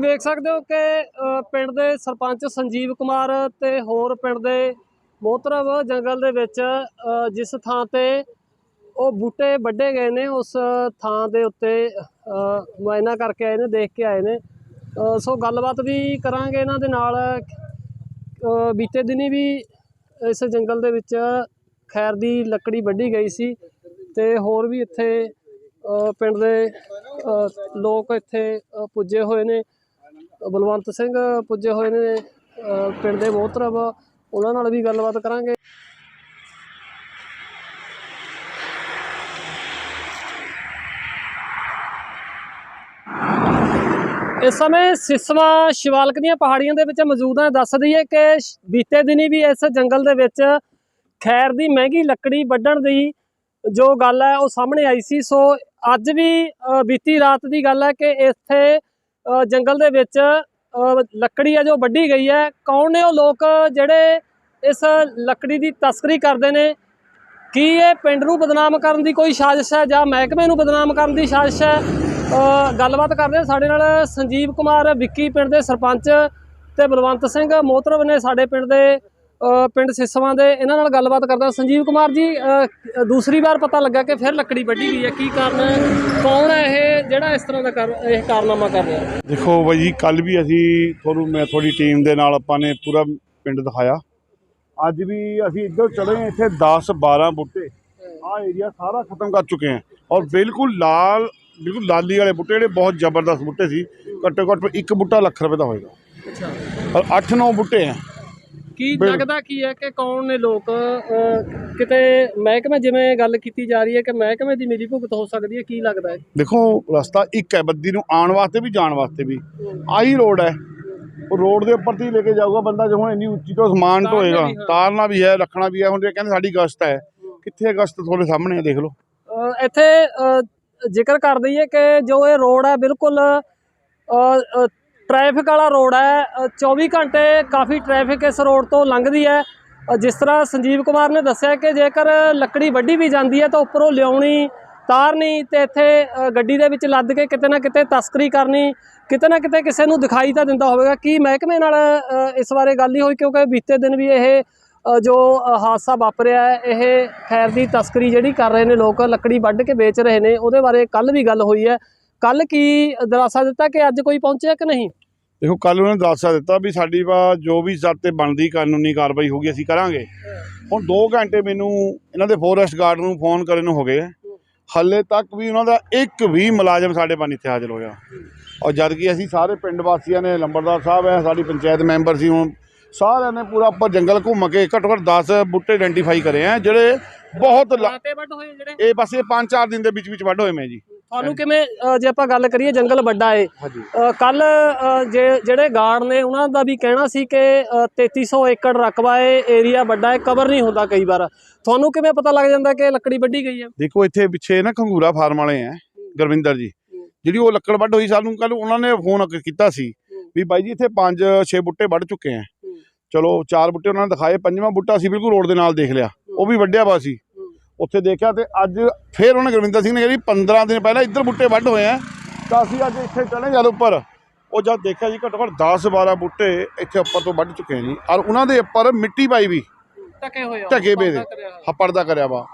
ਤੁਸੀਂ ਵੇਖ ਸਕਦੇ ਹੋ ਕਿ ਪਿੰਡ ਦੇ ਸਰਪੰਚ ਸੰਜੀਵ ਕੁਮਾਰ ਤੇ ਹੋਰ ਪਿੰਡ ਦੇ ਮੋਹਤਰਵ ਜੰਗਲ ਦੇ ਵਿੱਚ ਜਿਸ ਥਾਂ ਤੇ ਉਹ ਬੂਟੇ ਵੱਡੇ ਗਏ ਨੇ, ਉਸ ਥਾਂ ਦੇ ਉੱਤੇ ਮੁਆਇਨਾ ਕਰਕੇ ਆਏ ਨੇ, ਦੇਖ ਕੇ ਆਏ ਨੇ। ਸੋ ਗੱਲਬਾਤ ਵੀ ਕਰਾਂਗੇ ਇਹਨਾਂ ਦੇ ਨਾਲ। ਬੀਤੇ ਦਿਨੀ ਵੀ ਇਸ ਜੰਗਲ ਦੇ ਵਿੱਚ ਖੈਰ ਦੀ ਲੱਕੜੀ ਵੱਢੀ ਗਈ ਸੀ ਤੇ ਹੋਰ ਵੀ ਇੱਥੇ ਪਿੰਡ ਦੇ ਲੋਕ ਇੱਥੇ ਪੁੱਜੇ ਹੋਏ ਨੇ। ਬਲਵੰਤ ਸਿੰਘ ਪੁੱਜੇ ਹੋਏ ਨੇ ਪਿੰਡ ਦੇ ਮੋਹਤਰਬ, ਉਹਨਾਂ ਨਾਲ ਵੀ ਗੱਲਬਾਤ ਕਰਾਂਗੇ। ਇਸ ਸਮੇਂ ਸਿਸਵਾ ਸ਼ਿਵਾਲਕ ਦੀਆਂ ਪਹਾੜੀਆਂ ਦੇ ਵਿੱਚ ਮੌਜੂਦ ਹਾਂ। ਦੱਸ ਦਈਏ ਕਿ ਬੀਤੇ ਦਿਨੀ ਵੀ ਇਸ ਜੰਗਲ ਦੇ ਵਿੱਚ ਖੈਰ ਦੀ ਮਹਿੰਗੀ ਲੱਕੜੀ ਵੱਢਣ ਦੀ ਜੋ ਗੱਲ ਹੈ ਉਹ ਸਾਹਮਣੇ ਆਈ ਸੀ। ਸੋ ਅੱਜ ਵੀ ਬੀਤੀ ਰਾਤ ਦੀ ਗੱਲ ਹੈ ਕਿ ਇੱਥੇ ਜੰਗਲ ਦੇ ਵਿੱਚ ਲੱਕੜੀ ਹੈ ਜੋ ਵੱਢੀ ਗਈ ਹੈ। ਕੌਣ ਨੇ ਉਹ ਲੋਕ ਜਿਹੜੇ ਇਸ ਲੱਕੜੀ ਦੀ ਤਸਕਰੀ ਕਰਦੇ ਨੇ? ਕੀ ਇਹ ਪਿੰਡ ਨੂੰ ਬਦਨਾਮ ਕਰਨ ਦੀ ਕੋਈ ਸਾਜ਼ਿਸ਼ ਹੈ ਜਾਂ ਮਹਿਕਮੇ ਨੂੰ ਬਦਨਾਮ ਕਰਨ ਦੀ ਸਾਜ਼ਿਸ਼ ਹੈ? ਗੱਲਬਾਤ ਕਰਦੇ ਸਾਡੇ ਨਾਲ ਸੰਜੀਵ ਕੁਮਾਰ ਵਿੱਕੀ ਪਿੰਡ ਦੇ ਸਰਪੰਚ ਤੇ ਬਲਵੰਤ ਸਿੰਘ ਮੋਹਤਰਵ ਨੇ ਸਾਡੇ ਪਿੰਡ ਦੇ ਪਿੰਡ ਸਿਸਵਾਂ ਦੇ ਇਹਨਾਂ ਨਾਲ ਗੱਲਬਾਤ ਕਰਦਾ ਸੰਜੀਵ ਕੁਮਾਰ ਜੀ ਦੂਸਰੀ ਵਾਰ ਪਤਾ ਲੱਗਾ ਕਿ ਫਿਰ ਲੱਕੜੀ ਵੱਢੀ ਗਈ ਹੈ। ਕੀ ਕਾਰਨ ਹੈ? ਕੌਣ ਹੈ ਇਹ? ਜਿਹੜਾ ਇਸ ਤਰ੍ਹਾਂ ਦਾ ਕਰ ਇਹ ਕਾਰਨਾਮਾ ਕਰ ਰਿਹਾ? ਦੇਖੋ ਬਾਈ ਜੀ ਕੱਲ ਵੀ ਅਸੀਂ ਤੁਹਾਨੂੰ ਮੈਂ ਤੁਹਾਡੀ ਟੀਮ ਦੇ ਨਾਲ ਆਪਾਂ ਨੇ ਪੂਰਾ ਪਿੰਡ ਦਿਖਾਇਆ। ਅੱਜ ਵੀ ਅਸੀਂ ਇੱਧਰ ਹਾਂ, ਇੱਥੇ 10 12 ਬੂਟੇ। ਆਹ ਏਰੀਆ ਸਾਰਾ ਖਤਮ ਕਰ ਚੁੱਕੇ ਹਾਂ। ਔਰ ਬਿਲਕੁਲ ਲਾਲ ਬਿਲਕੁਲ ਲਾਲੀ ਵਾਲੇ ਬੂਟੇ ਜਿਹੜੇ ਬਹੁਤ ਜ਼ਬਰਦਸਤ ਬੂਟੇ ਸੀ। ਘੱਟੋ ਘੱਟ ਇੱਕ ਬੂਟਾ ਲੱਖ ਰੁਪਏ ਦਾ ਹੋਏਗਾ। ਅੱਛਾ। ਔਰ 8-9 ਬੂਟੇ ਹੈ। ਕੀ ਬਿਲ- ਲੱਗਦਾ ਕੀ ਹੈ ਕਿ ਕੌਣ ਨੇ ਲੋਕ ਕਿਤੇ ਮਹਿਕਮੇ ਜਿਵੇਂ ਗੱਲ ਕੀਤੀ ਜਾ ਰਹੀ ਹੈ ਕਿ ਮਹਿਕਮੇ ਦੀ ਮਿਲੀ ਭੁਗਤ ਹੋ ਸਕਦੀ ਹੈ? ਕੀ ਲੱਗਦਾ ਹੈ? ਦੇਖੋ ਰਸਤਾ ਇੱਕ ਹੈ ਬੱਦੀ ਨੂੰ ਆਉਣ ਵਾਸਤੇ ਵੀ ਜਾਣ ਵਾਸਤੇ ਵੀ। ਆਹੀ ਰੋਡ ਹੈ। ਉਹ ਰੋਡ ਦੇ ਉੱਪਰ ਦੀ ਲੈ ਕੇ ਜਾਊਗਾ ਬੰਦਾ ਜੇ ਹੁਣ ਇੰਨੀ ਉੱਚੀ ਤੋਂ ਸਮਾਨ ਤਾਰਨਾ ਢੋਏਗਾ ਵੀ, ਹਾਂ। ਤਾਰਨਾ ਵੀ ਹੈ ਰੱਖਣਾ ਵੀ ਹੈ। ਹੁਣ ਜੇ ਕਹਿੰਦੇ ਸਾਡੀ ਗਸ਼ਤ ਹੈ। ਕਿੱਥੇ ਗਸ਼ਤ? ਤੁਹਾਡੇ ਸਾਹਮਣੇ ਹੈ ਦੇਖ ਲਓ। ਇੱਥੇ ਜ਼ਿਕਰ ਕਰ ਦਈਏ ਕਿ ਜੋ ਇਹ ਰੋਡ ਹੈ ਬਿਲਕੁਲ ਟ੍ਰੈਫਿਕ ਵਾਲਾ ਰੋਡ ਹੈ ਅ, 24 ਘੰਟੇ ਕਾਫੀ ਟ੍ਰੈਫਿਕ ਇਸ ਰੋਡ ਤੋਂ ਲੰਘਦੀ ਹੈ। ਜਿਸ ਤਰ੍ਹਾਂ ਸੰਜੀਵ ਕੁਮਾਰ ਨੇ ਦੱਸਿਆ ਕਿ ਜੇਕਰ ਲੱਕੜੀ ਵੱਢੀ ਵੀ ਜਾਂਦੀ ਹੈ ਤਾਂ ਉੱਪਰੋਂ ਲਿਆਉਣੀ ਤਾਰਨੀ ਤੇ ਇੱਥੇ ਗੱਡੀ ਦੇ ਵਿੱਚ ਲੱਦ ਕੇ ਕਿਤੇ ਨਾ ਕਿਤੇ ਤਸਕਰੀ ਕਰਨੀ ਕਿਤੇ ਨਾ ਕਿਤੇ ਕਿਸੇ ਨੂੰ ਦਿਖਾਈ ਤਾਂ ਦਿੰਦਾ ਹੋਵੇਗਾ। ਕੀ ਮਹਿਕਮੇ ਨਾਲ ਇਸ ਬਾਰੇ ਗੱਲ ਹੀ ਹੋਈ? ਕਿਉਂਕਿ ਬੀਤੇ ਦਿਨ ਵੀ ਇਹ ਜੋ ਹਾਦਸਾ ਵਾਪਰਿਆ ਹੈ ਇਹ ਖੈਰ ਦੀ ਤਸਕਰੀ ਜਿਹੜੀ ਕਰ ਰਹੇ ਨੇ ਲੋਕ ਲੱਕੜੀ ਵੱਢ ਕੇ ਵੇਚ ਰਹੇ ਨੇ ਉਹਦੇ ਬਾਰੇ ਕੱਲ ਵੀ ਗੱਲ ਹੋਈ ਹੈ। ਕੱਲ ਕੀ ਦਰਾਸਾ ਦਿੱਤਾ ਕਿ ਅੱਜ ਕੋਈ ਪਹੁੰਚਿਆ ਕਿ ਨਹੀਂ? ਦੇਖੋ ਕੱਲ ਉਹਨਾਂ ਨੇ ਦੱਸਾ ਦਿੱਤਾ ਵੀ ਸਾਡੀ ਵਾ ਜੋ ਵੀ ਸਾਡੇ ਤੇ ਬਣਦੀ ਕਾਨੂੰਨੀ ਕਾਰਵਾਈ ਹੋਗੀ ਅਸੀਂ ਕਰਾਂਗੇ। ਹੁਣ 2 ਘੰਟੇ ਮੈਨੂੰ ਇਹਨਾਂ ਦੇ ਫੋਰੈਸਟ ਗਾਰਡ ਨੂੰ ਫੋਨ ਕਰਨ ਨੂੰ ਹੋ ਗਏ। ਹਾਲੇ ਤੱਕ ਵੀ ਉਹਨਾਂ ਦਾ ਇੱਕ ਵੀ ਮੁਲਾਜ਼ਮ ਸਾਡੇ ਬੰਨ ਇੱਥੇ ਹਾਜ਼ਰ ਹੋਇਆ। ਔਰ ਜਦ ਕਿ ਅਸੀਂ ਸਾਰੇ ਪਿੰਡ ਵਾਸੀਆਂ ਨੇ ਲੰਬੜਦਾਰ ਸਾਹਿਬ ਹੈ ਸਾਡੀ ਪੰਚਾਇਤ ਮੈਂਬਰ ਸੀ ਹੁਣ ਸਾਰਿਆਂ ਨੇ ਪੂਰਾ ਉੱਪਰ ਜੰਗਲ ਘੁੰਮ ਕੇ ਘੱਟੋ ਘੱਟ 10 ਬੂਟੇ ਆਇਡੈਂਟੀਫਾਈ ਕਰੇ ਆ ਜਿਹੜੇ ਬਹੁਤ ਇਹ ਬਸ ਇਹ 5-4 ਦਿਨ ਦੇ ਵਿੱਚ ਵਿੱਚ ਵੱਢ ਹੋਏ ਮੈਂ ਜੀ। ਤੁਹਾਨੂੰ ਕਿਵੇਂ ਅ, ਜੇ ਆਪਾਂ ਗੱਲ ਕਰੀਏ ਜੰਗਲ ਵੱਡਾ ਏ ਹਾਂਜੀ। ਕੱਲ ਜਿਹੜੇ ਗਾਰਡ ਨੇ ਉਹਨਾਂ ਦਾ ਵੀ ਕਹਿਣਾ ਸੀ ਕਿ ਅ, 3300 ਏਕੜ ਰਕਬਾ ਏ ਏਰੀਆ ਵੱਡਾ ਏ ਕਵਰ ਨਹੀਂ ਹੁੰਦਾ ਕਈ ਵਾਰ। ਤੁਹਾਨੂੰ ਕਿਵੇਂ ਪਤਾ ਲੱਗ ਜਾਂਦਾ ਕਿ ਲੱਕੜੀ ਵੱਢੀ ਗਈ ਹੈ ਦੇਖੋ ਇੱਥੇ ਪਿੱਛੇ ਨਾ ਖੰਗੂਰਾ ਫਾਰਮ ਵਾਲੇ ਆ ਗੁਰਵਿੰਦਰ ਜੀ। ਜਿਹੜੀ ਉਹ ਲੱਕੜ ਵੱਢ ਹੋਈ ਸਾਨੂੰ ਕੱਲ ਉਹਨਾਂ ਨੇ ਫੋਨ ਕੀਤਾ ਸੀ ਵੀ ਬਾਈ ਜੀ ਇੱਥੇ 5-6 ਬੁੱਟੇ ਵੱਢ ਚੁੱਕੇ ਆ। ਚਲੋ ਚਾਰ ਬੁੱਟੇ ਉਹਨਾਂ ਨੇ ਦਿਖਾਏ ਪੰਜਵਾਂ ਬੁੱਟਾ ਅਸੀਂ ਬਿਲਕੁਲ ਰੋਡ ਦੇ ਨਾਲ ਦੇਖ ਲਿਆ। ਉਹ ਵੀ ਵੱਢਿਆ ਵਾ ਸੀ ਉੱਥੇ ਦੇਖਿਆ ਤੇ ਅੱਜ ਫੇਰ ਉਹਨੇ ਗੁਰਵਿੰਦਰ ਸਿੰਘ ਨੇ ਕਿਹਾ ਜੀ 15 ਦਿਨ ਪਹਿਲਾਂ ਇੱਧਰ ਬੁੱਟੇ ਵੱਢ ਹੋਏ ਆ ਤਾਂ ਅਸੀਂ ਅੱਜ ਇੱਥੇ ਚਲੇ ਜਦ ਉੱਪਰ। ਉਹ ਜਦ ਦੇਖਿਆ ਜੀ ਘੱਟੋ ਘੱਟ 10-12 ਬੁੱਟੇ ਇੱਥੇ ਉੱਪਰ ਤੋਂ ਵੱਢ ਚੁੱਕੇ ਜੀ ਔਰ ਉਹਨਾਂ ਦੇ ਉੱਪਰ ਮਿੱਟੀ ਪਾਈ ਵੀ। ਟਕੇ ਹੋਏ ਵੇ ਦੇ ਹੱਪੜ ਦਾ ਕਰਿਆ ਵਾ।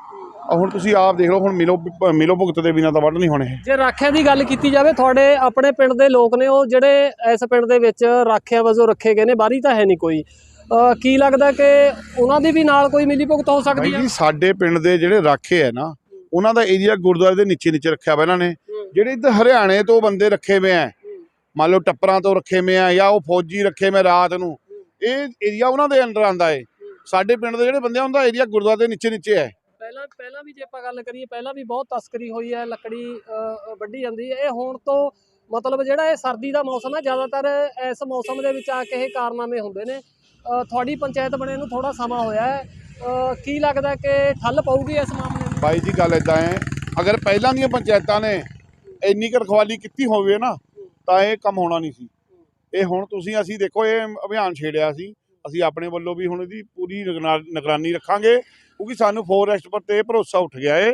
ਹੁਣ ਤੁਸੀਂ ਆਪ ਦੇਖ ਲਓ ਹੁਣ ਮਿਲੋ ਮਿਲੋ ਭੁਗਤ ਦੇ ਬਿਨਾਂ ਤਾਂ ਵੱਢ ਨਹੀਂ ਹੋਣੇ। ਇਹ। ਜੇ ਰਾਖਿਆ ਦੀ ਗੱਲ ਕੀਤੀ ਜਾਵੇ ਤੁਹਾਡੇ ਆਪਣੇ ਪਿੰਡ ਦੇ ਲੋਕ ਨੇ ਉਹ ਜਿਹੜੇ ਇਸ ਪਿੰਡ ਦੇ ਵਿੱਚ ਰਾਖਿਆ ਵਜੋਂ ਰੱਖੇ ਗਏ ਨੇ ਬਾਹਰੀ ਤਾਂ ਹੈ ਨਹੀਂ ਕੋਈ। ਕੀ ਲੱਗਦਾ ਕਿ ਉਹਨਾਂ ਦੀ ਵੀ ਨਾਲ ਕੋਈ ਮਿਲੀ ਭੁਗਤ ਹੋ ਸਕਦੀ ਹੈ ਜੀ ਸਾਡੇ ਪਿੰਡ ਦੇ ਜਿਹੜੇ ਰਾਖੇ ਹੈ ਨਾ ਉਹਨਾਂ ਦਾ ਏਰੀਆ ਗੁਰਦੁਆਰੇ ਦੇ ਨੀਚੇ ਨੀਚੇ ਰੱਖਿਆ ਵਾ ਇਹਨਾਂ ਨੇ। ਜਿਹੜੇ ਇੱਧਰ ਹਰਿਆਣੇ ਤੋਂ ਬੰਦੇ ਰੱਖੇ ਹੋਏ ਆ ਮੰਨ ਲਓ ਟੱਪਰਾਂ ਤੋਂ ਰੱਖੇ ਹੋਏ ਆ ਜਾਂ ਉਹ ਫੌਜੀ ਰੱਖੇ ਹੋਏ ਰਾਤ ਨੂੰ ਇਹ ਏਰੀਆ ਉਹਨਾਂ ਦੇ ਅੰਡਰ ਆਂਦਾ ਏ। ਸਾਡੇ ਪਿੰਡ ਦੇ ਜਿਹੜੇ ਬੰਦੇ ਉਹਨਾਂ ਦਾ ਏਰੀਆ ਗੁਰਦੁਆਰੇ ਦੇ ਨੀਚੇ ਨੀਚੇ ਹੈ ਪਹਿਲਾਂ ਪਹਿਲਾਂ ਵੀ ਜੇ ਆਪਾਂ ਗੱਲ ਕਰੀਏ ਪਹਿਲਾਂ ਵੀ ਬਹੁਤ ਤਸਕਰੀ ਹੋਈ ਹੈ ਲੱਕੜੀ ਵੱਢੀ ਜਾਂਦੀ ਹੈ। ਇਹ ਹੁਣ ਤੋਂ ਮਤਲਬ ਜਿਹੜਾ ਇਹ ਸਰਦੀ ਦਾ ਮੌਸਮ ਹੈ ਜ਼ਿਆਦਾਤਰ ਇਸ ਮੌਸਮ ਦੇ ਵਿੱਚ ਆ ਕੇ ਇਹ ਕਾਰਨਾਮੇ ਹੁੰਦੇ ਨੇ। ਤੁਹਾਡੀ ਪੰਚਾਇਤ ਬਣੇ ਨੂੰ ਥੋੜਾ ਸਮਾਂ ਹੋਇਆ ਹੈ। ਕੀ ਲੱਗਦਾ ਕਿ ਠੱਲ ਪਊਗੀ ਇਸ ਮਾਮਲੇ ਨੂੰ? ਬਾਈ ਜੀ, ਗੱਲ ਇਦਾਂ ਹੈ, ਅਗਰ ਪਹਿਲਾਂ ਦੀਆਂ ਪੰਚਾਇਤਾਂ ਨੇ ਇੰਨੀ ਕੁ ਰਖਵਾਲੀ ਕੀਤੀ ਹੋਵੇ ਨਾ, ਤਾਂ ਇਹ ਕੰਮ ਹੋਣਾ ਨਹੀਂ ਸੀ। ਇਹ ਹੁਣ ਤੁਸੀਂ, ਅਸੀਂ ਦੇਖੋ, ਇਹ ਅਭਿਆਨ ਛੇੜਿਆ ਸੀ। ਅਸੀਂ ਆਪਣੇ ਵੱਲੋਂ ਵੀ ਹੁਣ ਇਹਦੀ ਪੂਰੀ ਨਿਗਰਾ- ਨਿਗਰਾਨੀ ਰੱਖਾਂਗੇ, ਕਿਉਂਕਿ ਸਾਨੂੰ ਫੋਰੈਸਟ ਪਰ ਤੇ ਭਰੋਸਾ ਉੱਠ ਗਿਆ ਏ।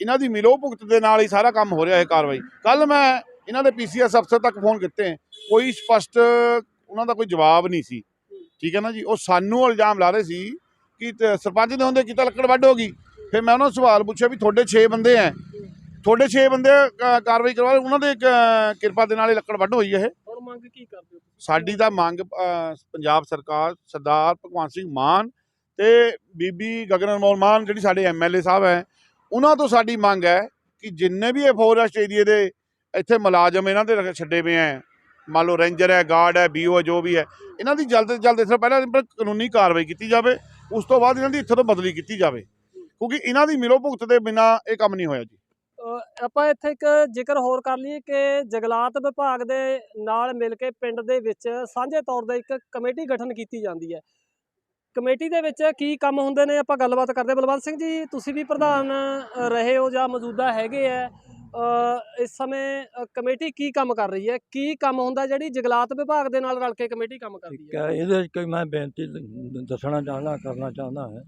ਇਹਨਾਂ ਦੀ ਮਿਲੋ ਭੁਗਤ ਦੇ ਨਾਲ ਹੀ ਸਾਰਾ ਕੰਮ ਹੋ ਰਿਹਾ ਹੈ ਕਾਰਵਾਈ। ਕੱਲ ਮੈਂ ਇਹਨਾਂ ਦੇ ਪੀਸੀਐਸ ਅਫਸਰ ਤੱਕ ਫੋਨ ਕੀਤੇ। ਕੋਈ ਸਪਸ਼ਟ, ਉਹਨਾਂ ਦਾ ਕੋਈ ਜਵਾਬ ਨਹੀਂ ਸੀ। ਠੀਕ ਹੈ ਨਾ ਜੀ? ਉਹ ਸਾਨੂੰ ਇਲਜ਼ਾਮ ਲਾ ਰਹੇ ਸੀ ਕਿ ਸਰਪੰਚ ਦੇ ਹੁੰਦੇ ਕੀਤਾ ਲੱਕੜ ਵੱਢ ਹੋ ਗਈ। ਫਿਰ ਮੈਂ ਉਹਨਾਂ ਨੂੰ ਸਵਾਲ ਪੁੱਛਿਆ ਵੀ ਤੁਹਾਡੇ 6 ਬੰਦੇ ਐ। ਤੁਹਾਡੇ 6 ਬੰਦੇ ਕਾਰਵਾਈ ਕਰਵਾ ਉਹਨਾਂ ਦੇ ਕਿਰਪਾ ਦੇ ਨਾਲ ਇਹ ਲੱਕੜ ਵੱਢ ਹੋਈ ਇਹ। ਹੁਣ ਮੰਗ ਕੀ ਕਰਦੇ ਹੋ? ਸਾਡੀ ਤਾਂ ਮੰਗ ਪੰਜਾਬ ਸਰਕਾਰ ਸਰਦਾਰ ਭਗਵੰਤ ਸਿੰਘ ਮਾਨ ਤੇ ਬੀਬੀ ਗਗਨ ਅਨਮੋਲ ਮਾਨ ਜਿਹੜੀ ਸਾਡੇ ਐਮਐਲਏ ਸਾਹਿਬ ਹੈ ਉਹਨਾਂ ਤੋਂ ਸਾਡੀ ਮੰਗ ਹੈ ਕਿ ਜਿੰਨੇ ਵੀ ਇਹ ਫੋਰੈਸਟ ਏਰੀਏ ਦੇ ਇੱਥੇ ਮੁਲਾਜ਼ਮ ਇਹਨਾਂ ਦੇ ਛੱਡੇ ਪਏ ਹੈ ਮੰਨ ਲਓ ਰੇਂਜਰ ਹੈ ਗਾਰਡ ਹੈ ਬੀਓ ਜੋ ਵੀ ਹੈ, ਇਹਨਾਂ ਦੀ ਜਲਦ ਤੋਂ ਜਲਦ ਇਸ ਤੋਂ ਪਹਿਲਾਂ ਇਹਨਾਂ ਪਰ ਕਾਨੂੰਨੀ ਕਾਰਵਾਈ ਕੀਤੀ ਜਾਵੇ, ਉਸ ਤੋਂ ਬਾਅਦ ਇਹਨਾਂ ਦੀ ਇੱਥੋਂ ਤੋਂ ਬਦਲੀ ਕੀਤੀ ਜਾਵੇ, ਕਿਉਂਕਿ ਇਹਨਾਂ ਦੀ ਮਿਲੋ ਭੁਗਤ ਦੇ ਬਿਨਾ ਇਹ ਕੰਮ ਨਹੀਂ ਹੋਇਆ ਜੀ। ਆਪਾਂ ਇੱਥੇ ਇੱਕ ਜ਼ਿਕਰ ਹੋਰ ਕਰ ਲਈਏ ਕਿ ਜੰਗਲਾਤ ਵਿਭਾਗ ਦੇ ਨਾਲ ਮਿਲ ਕੇ ਪਿੰਡ ਦੇ ਵਿੱਚ ਸਾਂਝੇ ਤੌਰ ਤੇ ਇੱਕ ਕਮੇਟੀ ਗਠਨ ਕੀਤੀ ਜਾਂਦੀ ਹੈ। ਕਮੇਟੀ ਦੇ ਵਿੱਚ ਕੀ ਕੰਮ ਹੁੰਦੇ ਨੇ, ਆਪਾਂ ਗੱਲਬਾਤ ਕਰਦੇ ਬਲਵੰਤ ਸਿੰਘ ਜੀ, ਤੁਸੀਂ ਵੀ ਪ੍ਰਧਾਨ ਰਹੇ ਹੋ ਜਾਂ ਮੌਜੂਦਾ ਹੈਗੇ ਆ। ਇਸ ਸਮੇਂ ਕਮੇਟੀ ਕੀ ਕੰਮ ਕਰ ਰਹੀ ਹੈ? ਕੀ ਕੰਮ ਹੁੰਦਾ ਜਿਹੜੀ ਜੰਗਲਾਤ ਵਿਭਾਗ ਦੇ ਨਾਲ ਰਲ ਕੇ ਕਮੇਟੀ ਕੰਮ ਕਰਦੀ ਹੈ? ਇਹਦੇ ਵਿੱਚ ਕੋਈ ਮੈਂ ਬੇਨਤੀ ਦੱਸਣਾ ਚਾਹੁੰਦਾ ਕਰਨਾ ਚਾਹੁੰਦਾ ਹੈ।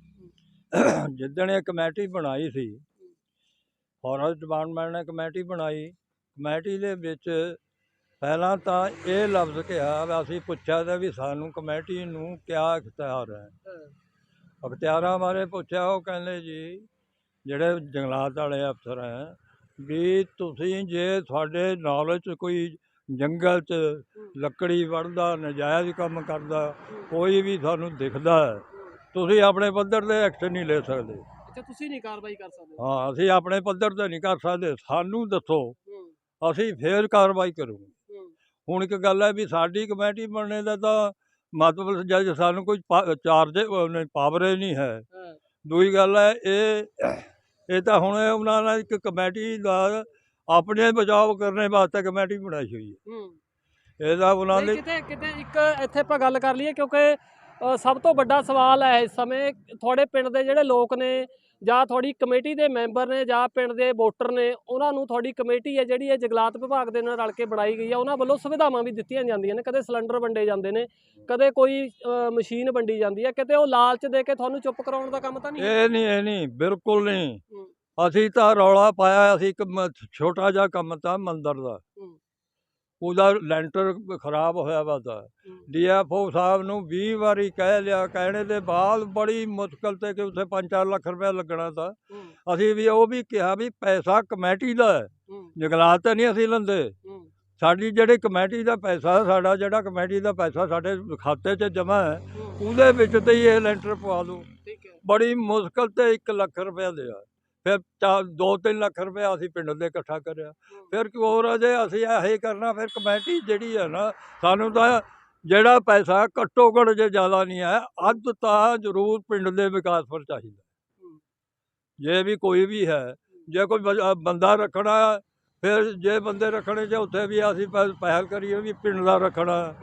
ਜਿੱਦਣ ਇਹ ਕਮੇਟੀ ਬਣਾਈ ਸੀ ਫੋਰੈਸਟ ਡਿਪਾਰਟਮੈਂਟ ਨੇ ਕਮੇਟੀ ਬਣਾਈ। ਕਮੇਟੀ ਦੇ ਵਿੱਚ ਪਹਿਲਾਂ ਤਾਂ ਇਹ ਲਫ਼ਜ਼ ਕਿਹਾ ਵੀ ਅਸੀਂ ਪੁੱਛਿਆ ਤਾਂ ਵੀ ਸਾਨੂੰ ਕਮੇਟੀ ਨੂੰ ਕਿਆ ਇਖਤਿਆਰ ਹੈ। ਅਖਤਿਆਰਾਂ ਬਾਰੇ ਪੁੱਛਿਆ ਉਹ ਕਹਿੰਦੇ ਜੀ ਜਿਹੜੇ ਜੰਗਲਾਤ ਵਾਲੇ ਅਫਸਰ ਹੈ ਵੀ ਤੁਸੀਂ ਜੇ ਤੁਹਾਡੇ ਨੌਲੇਜ 'ਚ ਕੋਈ ਜੰਗਲ 'ਚ ਲੱਕੜੀ ਵੜਦਾ ਨਜਾਇਜ਼ ਕੰਮ ਕਰਦਾ ਕੋਈ ਵੀ ਤੁਹਾਨੂੰ ਦਿਖਦਾ ਹੈ ਤੁਸੀਂ ਆਪਣੇ ਪੱਧਰ ਤੇ ਐਕਸ਼ਨ ਨਹੀਂ ਲੈ ਸਕਦੇ। ਅੱਛਾ ਤੁਸੀਂ ਨਹੀਂ ਕਾਰਵਾਈ ਕਰ ਸਕਦੇ। ਹਾਂ ਅਸੀਂ ਆਪਣੇ ਪੱਧਰ ਤੇ ਨਹੀਂ ਕਰ ਸਕਦੇ। ਸਾਨੂੰ ਦੱਸੋ ਹੂੰ, ਅਸੀਂ ਫੇਰ ਕਾਰਵਾਈ ਕਰੂਗੇ। ਹੂੰ, ਹੁਣ ਇੱਕ ਗੱਲ ਹੈ ਵੀ ਸਾਡੀ ਕਮੇਟੀ ਬਣਨੇ ਦਾ ਤਾਂ ਮਤਲਬ ਜਦ ਸਾਨੂੰ ਕੋਈ ਚਾਰਜ ਪਾਵਰ ਹੀ ਨਹੀਂ ਹੈ। ਹਾਂ, ਦੂਜੀ ਗੱਲ ਹੈ ਇਹ ਇਹ ਤਾਂ ਹੁਣ ਉਹਨਾਂ ਨੇ ਇੱਕ ਕਮੇਟੀ ਦਾ ਆਪਣੇ ਬਚਾਅ ਕਰਨੇ ਵਾਸਤੇ ਕਮੇਟੀ ਬਣਾਈ ਹੋਈ ਹੈ। ਹੂੰ। ਇਹਦਾ ਉਹਨਾਂ ਨੇ ਕਿਤੇ ਕਿਤੇ ਇੱਕ ਇੱਥੇ ਆਪਾਂ ਗੱਲ ਕਰ ਲਈਏ ਕਿਉਂਕਿ ਸਭ ਤੋਂ ਵੱਡਾ ਸਵਾਲ ਹੈ ਇਸ ਸਮੇਂ ਤੁਹਾਡੇ ਪਿੰਡ ਦੇ ਜਿਹੜੇ ਲੋਕ ਨੇ ਜਾਂ ਤੁਹਾਡੀ ਕਮੇਟੀ ਦੇ ਮੈਂਬਰ ਨੇ ਜਾਂ ਪਿੰਡ ਦੇ ਵੋਟਰ ਨੇ ਉਹਨਾਂ ਨੂੰ ਤੁਹਾਡੀ ਕਮੇਟੀ ਹੈ ਜਿਹੜੀ ਇਹ ਜੰਗਲਾਤ ਵਿਭਾਗ ਦੇ ਨਾਲ ਰਲ ਕੇ ਬਣਾਈ ਗਈ ਹੈ ਉਹਨਾਂ ਵੱਲੋਂ ਸੁਵਿਧਾਵਾਂ ਵੀ ਦਿੱਤੀਆਂ ਜਾਂਦੀਆਂ ਨੇ ਕਦੇ ਸਿਲੰਡਰ ਵੰਡੇ ਜਾਂਦੇ ਨੇ ਕਦੇ ਕੋਈ ਮਸ਼ੀਨ ਵੰਡੀ ਜਾਂਦੀ ਹੈ ਕਿਤੇ ਉਹ ਲਾਲਚ ਦੇ ਕੇ ਤੁਹਾਨੂੰ ਚੁੱਪ ਕਰਾਉਣ ਦਾ ਕੰਮ ਤਾਂ ਨਹੀਂ? ਇਹ ਨਹੀਂ ਇਹ ਨਹੀਂ ਬਿਲਕੁਲ ਨਹੀਂ। ਅਸੀਂ ਤਾਂ ਰੌਲਾ ਪਾਇਆ ਅਸੀਂ ਇੱਕ ਛੋਟਾ ਜਿਹਾ ਕੰਮ ਤਾਂ ਮੰਦਰ ਦਾ। ਉਹਦਾ ਲੈਂਟਰ ਖਰਾਬ ਹੋਇਆ ਵਾ ਤਾਂ ਹੂੰ। ਡੀਐਫਓ ਸਾਹਿਬ ਨੂੰ 20 ਵਾਰੀ ਕਹਿ ਲਿਆ ਕਹਿਣੇ ਦੇ ਬਾਅਦ ਬੜੀ ਮੁਸ਼ਕਲ ਤੇ ਕਿ ਉੱਥੇ 5-4 ਲੱਖ ਰੁਪਏ ਲੱਗਣਾ ਤਾਂ। ਅਸੀਂ ਵੀ ਉਹ ਵੀ ਕਿਹਾ ਵੀ ਪੈਸਾ ਕਮੇਟੀ ਦਾ ਹੈ। ਜੰਗਲਾਤ ਤੇ ਨਹੀਂ ਅਸੀਂ ਲੈਂਦੇ। ਸਾਡੀ ਜਿਹੜੀ ਕਮੇਟੀ ਦਾ ਪੈਸਾ ਸਾਡਾ ਜਿਹੜਾ ਕਮੇਟੀ ਦਾ ਪੈਸਾ ਸਾਡੇ ਖਾਤੇ 'ਚ ਜਮ੍ਹਾਂ ਹੈ ਉਹਦੇ ਵਿੱਚ ਤੇ ਹੀ ਇਹ ਲੈਂਟਰ ਪਵਾ ਹੈ। ਬੜੀ ਮੁਸ਼ਕਲ ਤੇ 1 ਲੱਖ ਰੁਪਇਆ ਲਿਆ। ਫਿਰ 2-3 ਲੱਖ ਰੁਪਇਆ ਅਸੀਂ ਪਿੰਡ ਦੇ ਇਕੱਠਾ ਕਰਿਆ। ਫਿਰ ਹੋਰ ਅਜੇ ਅਸੀਂ ਇਹ ਕਰਨਾ, ਫਿਰ ਕਮੇਟੀ ਜਿਹੜੀ ਹੈ ਨਾ, ਸਾਨੂੰ ਤਾਂ ਜਿਹੜਾ ਪੈਸਾ ਘੱਟੋ ਘੱਟ ਜੇ ਜ਼ਿਆਦਾ ਨਹੀਂ ਹੈ ਅੱਧ ਤਾਂ ਜ਼ਰੂਰ ਪਿੰਡ ਦੇ ਵਿਕਾਸ ਪਰ ਚਾਹੀਦਾ। ਜੇ ਵੀ ਕੋਈ ਵੀ ਹੈ, ਜੇ ਕੋਈ ਬ- ਬੰਦਾ ਰੱਖਣਾ, ਫਿਰ ਜੇ ਬੰਦੇ ਰੱਖਣੇ ਜੇ ਉੱਥੇ ਵੀ ਅਸੀਂ ਪਹਿ- ਪਹਿਲ ਕਰੀਏ ਵੀ ਪਿੰਡ ਦਾ ਰੱਖਣਾ।